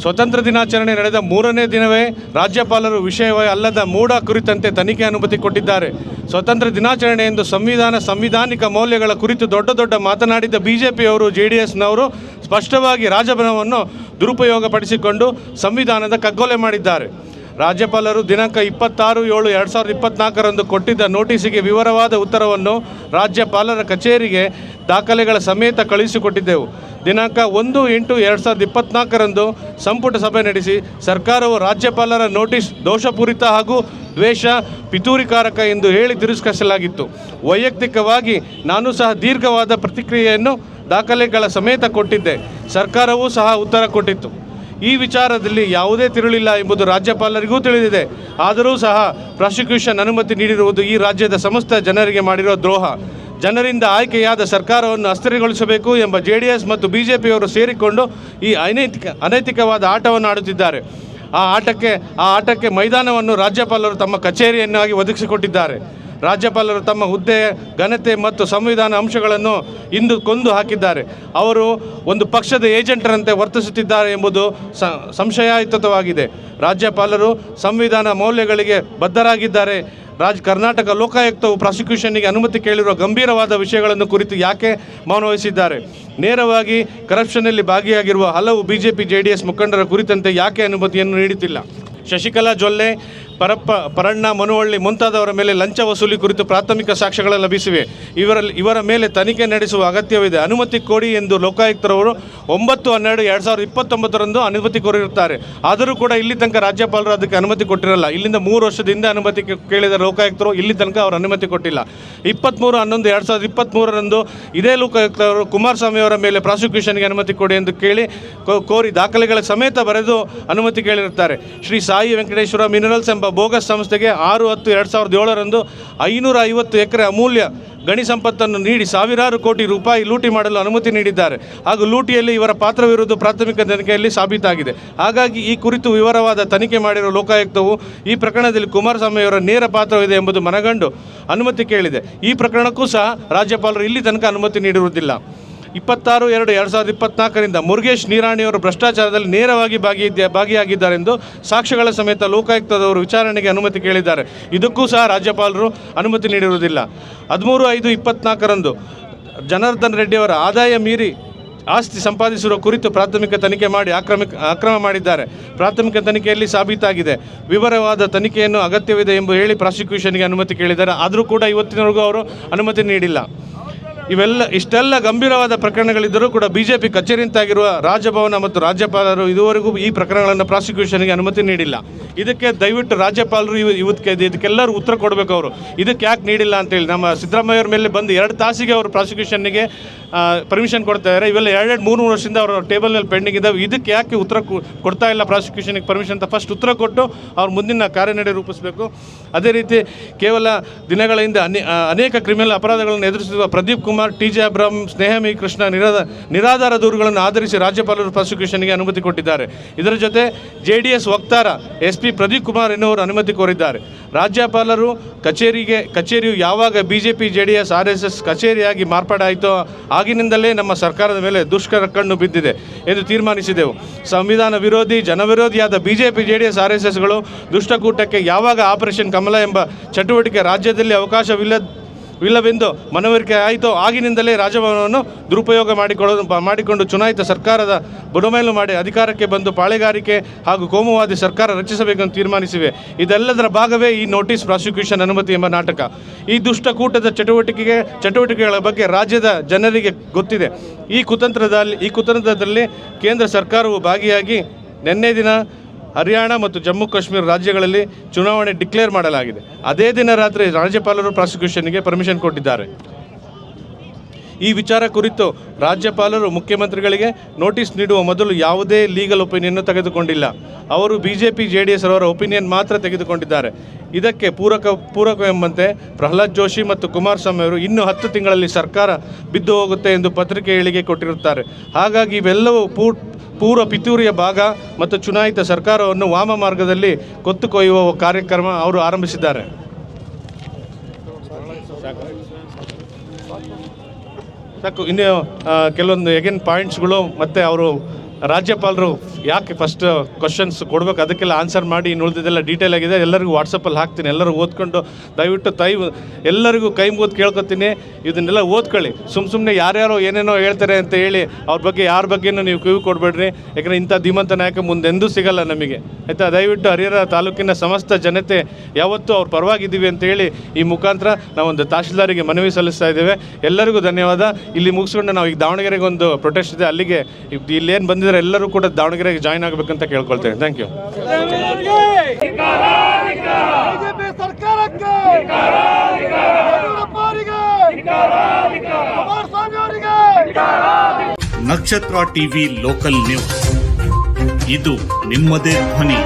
ಸ್ವತಂತ್ರ ದಿನಾಚರಣೆ ನಡೆದ ಮೂರನೇ ದಿನವೇ ರಾಜ್ಯಪಾಲರು ವಿಷಯವೇ ಅಲ್ಲದ ಮೂಢ ಕುರಿತಂತೆ ತನಿಖೆ ಅನುಮತಿ ಕೊಟ್ಟಿದ್ದಾರೆ. ಸ್ವತಂತ್ರ ದಿನಾಚರಣೆ ಎಂದು ಸಂವಿಧಾನ, ಸಂವಿಧಾನಿಕ ಮೌಲ್ಯಗಳ ಕುರಿತು ದೊಡ್ಡ ದೊಡ್ಡ ಮಾತನಾಡಿದ ಬಿ ಜೆ ಪಿಯವರು ಜೆ ಡಿ ಎಸ್ನವರು ಸ್ಪಷ್ಟವಾಗಿ ರಾಜಭವನವನ್ನು ದುರುಪಯೋಗಪಡಿಸಿಕೊಂಡು ಸಂವಿಧಾನದ ಕಗ್ಗೊಲೆ ಮಾಡಿದ್ದಾರೆ. ರಾಜ್ಯಪಾಲರು ದಿನಾಂಕ ಇಪ್ಪತ್ತಾರು ಏಳು ಎರಡು ಸಾವಿರದ ಇಪ್ಪತ್ನಾಲ್ಕರಂದು ಕೊಟ್ಟಿದ್ದ ನೋಟಿಸಿಗೆ ವಿವರವಾದ ಉತ್ತರವನ್ನು ರಾಜ್ಯಪಾಲರ ಕಚೇರಿಗೆ ದಾಖಲೆಗಳ ಸಮೇತ ಕಳುಹಿಸಿಕೊಟ್ಟಿದ್ದೆವು ದಿನಾಂಕ ಒಂದು ಎಂಟು ಎರಡು ಸಾವಿರದ ಇಪ್ಪತ್ನಾಲ್ಕರಂದು ಸಂಪುಟ ಸಭೆ ನಡೆಸಿ ಸರ್ಕಾರವು ರಾಜ್ಯಪಾಲರ ನೋಟಿಸ್ ದೋಷಪೂರಿತ ಹಾಗೂ ದ್ವೇಷ ಪಿತೂರಿಕಾರಕ ಎಂದು ಹೇಳಿ ತಿರಸ್ಕರಿಸಲಾಗಿತ್ತು. ವೈಯಕ್ತಿಕವಾಗಿ ನಾನು ಸಹ ದೀರ್ಘವಾದ ಪ್ರತಿಕ್ರಿಯೆಯನ್ನು ದಾಖಲೆಗಳ ಸಮೇತ ಕೊಟ್ಟಿದ್ದೆ. ಸರ್ಕಾರವೂ ಸಹ ಉತ್ತರ ಕೊಟ್ಟಿತ್ತು. ಈ ವಿಚಾರದಲ್ಲಿ ಯಾವುದೇ ತಿರುಳಿಲ್ಲ ಎಂಬುದು ರಾಜ್ಯಪಾಲರಿಗೂ ತಿಳಿದಿದೆ. ಆದರೂ ಸಹ ಪ್ರಾಸಿಕ್ಯೂಷನ್ ಅನುಮತಿ ನೀಡಿರುವುದು ಈ ರಾಜ್ಯದ ಸಮಸ್ತ ಜನರಿಗೆ ಮಾಡಿರುವ ದ್ರೋಹ. ಜನರಿಂದ ಆಯ್ಕೆಯಾದ ಸರ್ಕಾರವನ್ನು ಅಸ್ಥಿರಗೊಳಿಸಬೇಕು ಎಂಬ ಜೆ ಡಿ ಎಸ್ ಮತ್ತು ಬಿ ಜೆ ಪಿಯವರು ಸೇರಿಕೊಂಡು ಈ ಅನೈತಿಕ, ಅನೈತಿಕವಾದ ಆಟವನ್ನು ಆಡುತ್ತಿದ್ದಾರೆ. ಆ ಆಟಕ್ಕೆ ಆ ಆಟಕ್ಕೆ ಮೈದಾನವನ್ನು ರಾಜ್ಯಪಾಲರು ತಮ್ಮ ಕಚೇರಿಯನ್ನಾಗಿ ಒದಗಿಸಿಕೊಟ್ಟಿದ್ದಾರೆ. ರಾಜ್ಯಪಾಲರು ತಮ್ಮ ಹುದ್ದೆ, ಘನತೆ ಮತ್ತು ಸಂವಿಧಾನ ಅಂಶಗಳನ್ನು ಇಂದು ಕೊಂದು ಹಾಕಿದ್ದಾರೆ. ಅವರು ಒಂದು ಪಕ್ಷದ ಏಜೆಂಟರಂತೆ ವರ್ತಿಸುತ್ತಿದ್ದಾರೆ ಎಂಬುದು ಸಂಶಯಾಯುತವಾಗಿದೆ ರಾಜ್ಯಪಾಲರು ಸಂವಿಧಾನ ಮೌಲ್ಯಗಳಿಗೆ ಬದ್ಧರಾಗಿದ್ದಾರೆ. ರಾಜ್ ಕರ್ನಾಟಕ ಲೋಕಾಯುಕ್ತವು ಪ್ರಾಸಿಕ್ಯೂಷನ್ಗೆ ಅನುಮತಿ ಕೇಳಿರುವ ಗಂಭೀರವಾದ ವಿಷಯಗಳನ್ನು ಕುರಿತು ಯಾಕೆ ಮೌನವಹಿಸಿದ್ದಾರೆ ನೇರವಾಗಿ ಕರಪ್ಷನ್ನಲ್ಲಿ ಭಾಗಿಯಾಗಿರುವ ಹಲವು ಬಿಜೆಪಿ ಜೆ ಡಿ ಎಸ್ ಮುಖಂಡರ ಕುರಿತಂತೆ ಯಾಕೆ ಅನುಮತಿಯನ್ನು ನೀಡುತ್ತಿಲ್ಲ? ಶಶಿಕಲಾ ಜೊಲ್ಲೆ, ಪರಪ್ಪ, ಪರಣ್ಣ, ಮನುವಳ್ಳಿ ಮುಂತಾದವರ ಮೇಲೆ ಲಂಚ ವಸೂಲಿ ಕುರಿತು ಪ್ರಾಥಮಿಕ ಸಾಕ್ಷ್ಯಗಳು ಲಭಿಸಿವೆ. ಇವರಲ್ಲಿ, ಇವರ ಮೇಲೆ ತನಿಖೆ ನಡೆಸುವ ಅಗತ್ಯವಿದೆ. ಅನುಮತಿ ಕೊಡಿ ಎಂದು ಲೋಕಾಯುಕ್ತರವರು ಒಂಬತ್ತು, ಹನ್ನೆರಡು, ಎರಡು ಸಾವಿರದ ಇಪ್ಪತ್ತೊಂಬತ್ತರಂದು ಅನುಮತಿ ಕೋರಿರುತ್ತಾರೆ. ಆದರೂ ಕೂಡ ಇಲ್ಲಿ ತನಕ ರಾಜ್ಯಪಾಲರು ಅದಕ್ಕೆ ಅನುಮತಿ ಕೊಟ್ಟಿರಲ್ಲ. ಇಲ್ಲಿಂದ ಮೂರು ವರ್ಷದಿಂದ ಅನುಮತಿ ಕೇಳಿದ ಲೋಕಾಯುಕ್ತರು ಇಲ್ಲಿ ತನಕ ಅವರು ಅನುಮತಿ ಕೊಟ್ಟಿಲ್ಲ. ಇಪ್ಪತ್ತ್ಮೂರು ಹನ್ನೊಂದು, ಎರಡು ಸಾವಿರದ ಇಪ್ಪತ್ತ್ಮೂರರಂದು ಇದೇ ಲೋಕಾಯುಕ್ತರು ಕುಮಾರಸ್ವಾಮಿ ಅವರ ಮೇಲೆ ಪ್ರಾಸಿಕ್ಯೂಷನ್ಗೆ ಅನುಮತಿ ಕೊಡಿ ಎಂದು ಕೇಳಿ ಕೋರಿ ದಾಖಲೆಗಳ ಸಮೇತ ಬರೆದು ಅನುಮತಿ ಕೇಳಿರುತ್ತಾರೆ. ಶ್ರೀ ಸಾಯಿ ವೆಂಕಟೇಶ್ವರ ಮಿನರಲ್ಸ್ ಎಂಬ ಬೋಗಸ್ ಸಂಸ್ಥೆಗೆ ಆರು ಹತ್ತು ಎರಡು ಸಾವಿರದ ಏಳರಂದು ಐನೂರ ಐವತ್ತು ಎಕರೆ ಅಮೂಲ್ಯ ಗಣಿ ಸಂಪತ್ತನ್ನು ನೀಡಿ ಸಾವಿರಾರು ಕೋಟಿ ರೂಪಾಯಿ ಲೂಟಿ ಮಾಡಲು ಅನುಮತಿ ನೀಡಿದ್ದಾರೆ. ಹಾಗೂ ಲೂಟಿಯಲ್ಲಿ ಇವರ ಪಾತ್ರವಿರುವುದು ಪ್ರಾಥಮಿಕ ತನಿಖೆಯಲ್ಲಿ ಸಾಬೀತಾಗಿದೆ. ಹಾಗಾಗಿ ಈ ಕುರಿತು ವಿವರವಾದ ತನಿಖೆ ಮಾಡಿರುವ ಲೋಕಾಯುಕ್ತವು ಈ ಪ್ರಕರಣದಲ್ಲಿ ಕುಮಾರಸ್ವಾಮಿಯವರ ನೇರ ಪಾತ್ರವಿದೆ ಎಂಬುದು ಮನಗಂಡು ಅನುಮತಿ ಕೇಳಿದೆ. ಈ ಪ್ರಕರಣಕ್ಕೂ ಸಹ ರಾಜ್ಯಪಾಲರು ಇಲ್ಲಿ ತನಕ ಅನುಮತಿ ನೀಡಿರುವುದಿಲ್ಲ. ಇಪ್ಪತ್ತಾರು, ಎರಡು ಎರಡು ಸಾವಿರದ ಇಪ್ಪತ್ನಾಲ್ಕರಿಂದ ಮುರುಗೇಶ್ ನೀರಾಣಿಯವರು ಭ್ರಷ್ಟಾಚಾರದಲ್ಲಿ ನೇರವಾಗಿ ಭಾಗಿಯಿದ್ದ ಭಾಗಿಯಾಗಿದ್ದಾರೆಂದು ಸಾಕ್ಷ್ಯಗಳ ಸಮೇತ ಲೋಕಾಯುಕ್ತದವರು ವಿಚಾರಣೆಗೆ ಅನುಮತಿ ಕೇಳಿದ್ದಾರೆ. ಇದಕ್ಕೂ ಸಹ ರಾಜ್ಯಪಾಲರು ಅನುಮತಿ ನೀಡಿರುವುದಿಲ್ಲ. ಹದಿಮೂರು, ಐದು, ಇಪ್ಪತ್ನಾಲ್ಕರಂದು ಜನಾರ್ದನ್ ರೆಡ್ಡಿಯವರ ಆದಾಯ ಮೀರಿ ಆಸ್ತಿ ಸಂಪಾದಿಸಿರುವ ಕುರಿತು ಪ್ರಾಥಮಿಕ ತನಿಖೆ ಮಾಡಿ ಆಕ್ರಮಿಕ, ಅಕ್ರಮ ಮಾಡಿದ್ದಾರೆ. ಪ್ರಾಥಮಿಕ ತನಿಖೆಯಲ್ಲಿ ಸಾಬೀತಾಗಿದೆ. ವಿವರವಾದ ತನಿಖೆಯನ್ನು ಅಗತ್ಯವಿದೆ ಎಂದು ಹೇಳಿ ಪ್ರಾಸಿಕ್ಯೂಷನ್ಗೆ ಅನುಮತಿ ಕೇಳಿದ್ದಾರೆ. ಆದರೂ ಕೂಡ ಇವತ್ತಿನವರೆಗೂ ಅವರು ಅನುಮತಿ ನೀಡಿಲ್ಲ. ಇವೆಲ್ಲ ಇಷ್ಟೆಲ್ಲ ಗಂಭೀರವಾದ ಪ್ರಕರಣಗಳಿದ್ದರೂ ಕೂಡ ಬಿ ಜೆ ಪಿ ಕಚೇರಿಯಂತಾಗಿರುವ ರಾಜಭವನ ಮತ್ತು ರಾಜ್ಯಪಾಲರು ಇದುವರೆಗೂ ಈ ಪ್ರಕರಣಗಳನ್ನು ಪ್ರಾಸಿಕ್ಯೂಷನ್ಗೆ ಅನುಮತಿ ನೀಡಿಲ್ಲ. ಇದಕ್ಕೆ ದಯವಿಟ್ಟು ರಾಜ್ಯಪಾಲರು ಇವ್ ಇವಕ್ಕೆ ಇದಕ್ಕೆಲ್ಲರೂ ಉತ್ತರ ಕೊಡಬೇಕು ಅವರು. ಇದಕ್ಕೆ ಯಾಕೆ ನೀಡಿಲ್ಲ ಅಂತೇಳಿ ನಮ್ಮ ಸಿದ್ದರಾಮಯ್ಯವ್ರ ಮೇಲೆ ಬಂದು ಎರಡು ತಾಸಿಗೆ ಅವರು ಪ್ರಾಸಿಕ್ಯೂಷನ್ನಿಗೆ ಪರ್ಮಿಷನ್ ಕೊಡ್ತಾ ಇದ್ದಾರೆ ಇವೆಲ್ಲ ಎರಡೆರಡು ಮೂರು ಮೂರು ವರ್ಷದಿಂದ ಅವರ ಟೇಬಲ್ ಮೇಲೆ ಪೆಂಡಿಂಗ್ ಇದ್ದಾವೆ ಇದಕ್ಕೆ ಯಾಕೆ ಉತ್ತರ ಕೊಡ್ತಾ ಇಲ್ಲ ಪ್ರಾಸಿಕ್ಯೂಷನ್ಗೆ ಪರ್ಮಿಷನ್ ಅಂತ ಫಸ್ಟ್ ಉತ್ತರ ಕೊಟ್ಟು ಅವ್ರ ಮುಂದಿನ ಕಾರ್ಯನಡೆ ರೂಪಿಸಬೇಕು. ಅದೇ ರೀತಿ ಕೇವಲ ದಿನಗಳ ಹಿಂದೆ ಅನೇ ಅನೇಕ ಕ್ರಿಮಿನಲ್ ಅಪರಾಧಗಳನ್ನು ಎದುರಿಸಿರುವ ಪ್ರದೀಪ್ ಕುಮಾರ್ ಟಿ ಜೆ ಅಬ್ರಾಮ್, ಸ್ನೇಹಮಿ, ಕೃಷ್ಣ ನಿರಾಧ ನಿರಾಧಾರ ದೂರುಗಳನ್ನು ಆಧರಿಸಿ ರಾಜ್ಯಪಾಲರು ಪ್ರಾಸಿಕ್ಯೂಷನ್ಗೆ ಅನುಮತಿ ಕೊಟ್ಟಿದ್ದಾರೆ. ಇದರ ಜೊತೆ ಜೆ ಡಿ ಎಸ್ ವಕ್ತಾರ ಎಸ್ ಪಿ ಪ್ರದೀಪ್ ಕುಮಾರ್ ಎನ್ನುವರು ಅನುಮತಿ ಕೋರಿದ್ದಾರೆ. ರಾಜ್ಯಪಾಲರು ಕಚೇರಿಗೆ, ಕಚೇರಿಯು ಯಾವಾಗ B J P J D S R S S ಕಚೇರಿಯಾಗಿ ಮಾರ್ಪಾಡಾಯಿತೋ ಆಗಿನಿಂದಲೇ ನಮ್ಮ ಸರ್ಕಾರದ ಮೇಲೆ ದುಷ್ಕರ ಕಣ್ಣು ಬಿದ್ದಿದೆ ಎಂದು ತೀರ್ಮಾನಿಸಿದೆವು. ಸಂವಿಧಾನ ವಿರೋಧಿ, ಜನವಿರೋಧಿಯಾದ B J P J D S R S ಎಸ್ಗಳು ದುಷ್ಟಕೂಟಕ್ಕೆ ಯಾವಾಗ ಆಪರೇಷನ್ ಕಮಲ ಎಂಬ ಚಟುವಟಿಕೆ ರಾಜ್ಯದಲ್ಲಿ ಅವಕಾಶವಿಲ್ಲ ವಿಲ್ಲವೆಂದು ಮನವರಿಕೆ ಆಯಿತು, ಆಗಿನಿಂದಲೇ ರಾಜಭವನವನ್ನು ದುರುಪಯೋಗ ಮಾಡಿಕೊಳ್ಳಲು ಮಾಡಿಕೊಂಡು ಚುನಾಯಿತ ಸರ್ಕಾರದ ಬುಡಮೇಲು ಮಾಡಿ ಅಧಿಕಾರಕ್ಕೆ ಬಂದು ಪಾಳೆಗಾರಿಕೆ ಹಾಗೂ ಕೋಮುವಾದಿ ಸರ್ಕಾರ ರಚಿಸಬೇಕೆಂದು ತೀರ್ಮಾನಿಸಿವೆ. ಇದೆಲ್ಲದರ ಭಾಗವೇ ಈ ನೋಟಿಸ್ ಪ್ರಾಸಿಕ್ಯೂಷನ್ ಅನುಮತಿ ಎಂಬ ನಾಟಕ. ಈ ದುಷ್ಟಕೂಟದ ಚಟುವಟಿಕೆಗೆ, ಚಟುವಟಿಕೆಗಳ ಬಗ್ಗೆ ರಾಜ್ಯದ ಜನರಿಗೆ ಗೊತ್ತಿದೆ. ಈ ಕುತಂತ್ರದಲ್ಲಿ ಈ ಕುತಂತ್ರದಲ್ಲಿ ಕೇಂದ್ರ ಸರ್ಕಾರವು ಭಾಗಿಯಾಗಿ, ನಿನ್ನೆ ದಿನ ಹರಿಯಾಣ ಮತ್ತು ಜಮ್ಮು ಕಾಶ್ಮೀರ ರಾಜ್ಯಗಳಲ್ಲಿ ಚುನಾವಣೆ ಡಿಕ್ಲೇರ್ ಮಾಡಲಾಗಿದೆ. ಅದೇ ದಿನ ರಾತ್ರಿ ರಾಜ್ಯಪಾಲರು ಪ್ರಾಸಿಕ್ಯೂಷನ್ಗೆ ಪರ್ಮಿಷನ್ ಕೊಟ್ಟಿದ್ದಾರೆ. ಈ ವಿಚಾರ ಕುರಿತು ರಾಜ್ಯಪಾಲರು ಮುಖ್ಯಮಂತ್ರಿಗಳಿಗೆ ನೋಟಿಸ್ ನೀಡುವ ಮೊದಲು ಯಾವುದೇ ಲೀಗಲ್ ಒಪಿನಿಯನ್ನು ತೆಗೆದುಕೊಂಡಿಲ್ಲ. ಅವರು B J P J D S ಅವರ ಒಪಿನಿಯನ್ ಮಾತ್ರ ತೆಗೆದುಕೊಂಡಿದ್ದಾರೆ. ಇದಕ್ಕೆ ಪೂರಕ ಪೂರಕ ಎಂಬಂತೆ ಪ್ರಹ್ಲಾದ್ ಜೋಶಿ ಮತ್ತು ಕುಮಾರಸ್ವಾಮಿ ಅವರು ಇನ್ನು ಹತ್ತು ತಿಂಗಳಲ್ಲಿ ಸರ್ಕಾರ ಬಿದ್ದು ಹೋಗುತ್ತೆ ಎಂದು ಪತ್ರಿಕೆ ಹೇಳಿಕೆ ಕೊಟ್ಟಿರುತ್ತಾರೆ. ಹಾಗಾಗಿ ಇವೆಲ್ಲವೂ ಪೂ ಪೂರ್ವ ಪಿತೂರಿಯ ಭಾಗ ಮತ್ತು ಚುನಾಯಿತ ಸರ್ಕಾರವನ್ನು ವಾಮ ಮಾರ್ಗದಲ್ಲಿ ಕೊತ್ತು ಕೊಯ್ಯುವ ಕಾರ್ಯಕ್ರಮ ಅವರು ಆರಂಭಿಸಿದ್ದಾರೆ. ಸಾಕು, ಇನ್ನು ಕೆಲವೊಂದು ಎಗೇನ್ ಪಾಯಿಂಟ್ಸ್ಗಳು ಮತ್ತು ಅವರು ರಾಜ್ಯಪಾಲರು ಯಾಕೆ ಫಸ್ಟ್ ಕ್ವಶನ್ಸ್ ಕೊಡ್ಬೇಕು? ಅದಕ್ಕೆಲ್ಲ ಆನ್ಸರ್ ಮಾಡಿ ಇನ್ನು ಉಳಿದಿದ್ದೆಲ್ಲ ಡೀಟೇಲ್ ಆಗಿದೆ. ಎಲ್ಲರಿಗೂ ವಾಟ್ಸಪ್ಪಲ್ಲಿ ಹಾಕ್ತೀನಿ. ಎಲ್ಲರೂ ಓದ್ಕೊಂಡು ದಯವಿಟ್ಟು ತೈ ಎಲ್ಲರಿಗೂ ಕೈ ಮುಗಿದು ಕೇಳ್ಕೊತೀನಿ. ಇದನ್ನೆಲ್ಲ ಓದ್ಕೊಳ್ಳಿ. ಸುಮ್ಮ ಸುಮ್ಮನೆ ಯಾರ್ಯಾರೋ ಏನೇನೋ ಹೇಳ್ತಾರೆ ಅಂತ ಹೇಳಿ ಅವ್ರ ಬಗ್ಗೆ, ಯಾರ ಬಗ್ಗೆನೂ ನೀವು ಕಿವಿ ಕೊಡಬೇಡ್ರಿ. ಯಾಕಂದರೆ ಇಂಥ ಧೀಮಂತ ನಾಯಕ ಮುಂದೆಂದೂ ಸಿಗಲ್ಲ ನಮಗೆ. ಆಯಿತಾ? ದಯವಿಟ್ಟು ಹರಿಹರ ತಾಲೂಕಿನ ಸಮಸ್ತ ಜನತೆ ಯಾವತ್ತೂ ಅವ್ರು ಪರವಾಗಿದ್ದೀವಿ ಅಂತ ಹೇಳಿ ಈ ಮುಖಾಂತರ ನಾವೊಂದು ತಹಶೀಲ್ದಾರಿಗೆ ಮನವಿ ಸಲ್ಲಿಸ್ತಾ ಇದ್ದೇವೆ. ಎಲ್ಲರಿಗೂ ಧನ್ಯವಾದ. ಇಲ್ಲಿ ಮುಗಿಸ್ಕೊಂಡು ನಾವು ಈಗ ದಾವಣಗೆರೆಗೆ ಒಂದು ಪ್ರೊಟೆಸ್ಟ್ ಇದೆ. ಅಲ್ಲಿಗೆ ಇಲ್ಲೇನು ಬಂದಿದ್ದಾರೆ ಎಲ್ಲರೂ ಕೂಡ ದಾವಣಗೆರೆಗೆ ಜಾಯ್ನ್ ಅಂತ ಕೇಳ್ಕೊಳ್ತೇವೆ. Thank you Nakshatra TV local news. ಇದು ನಿಮ್ಮದೇ ಧ್ವನಿ.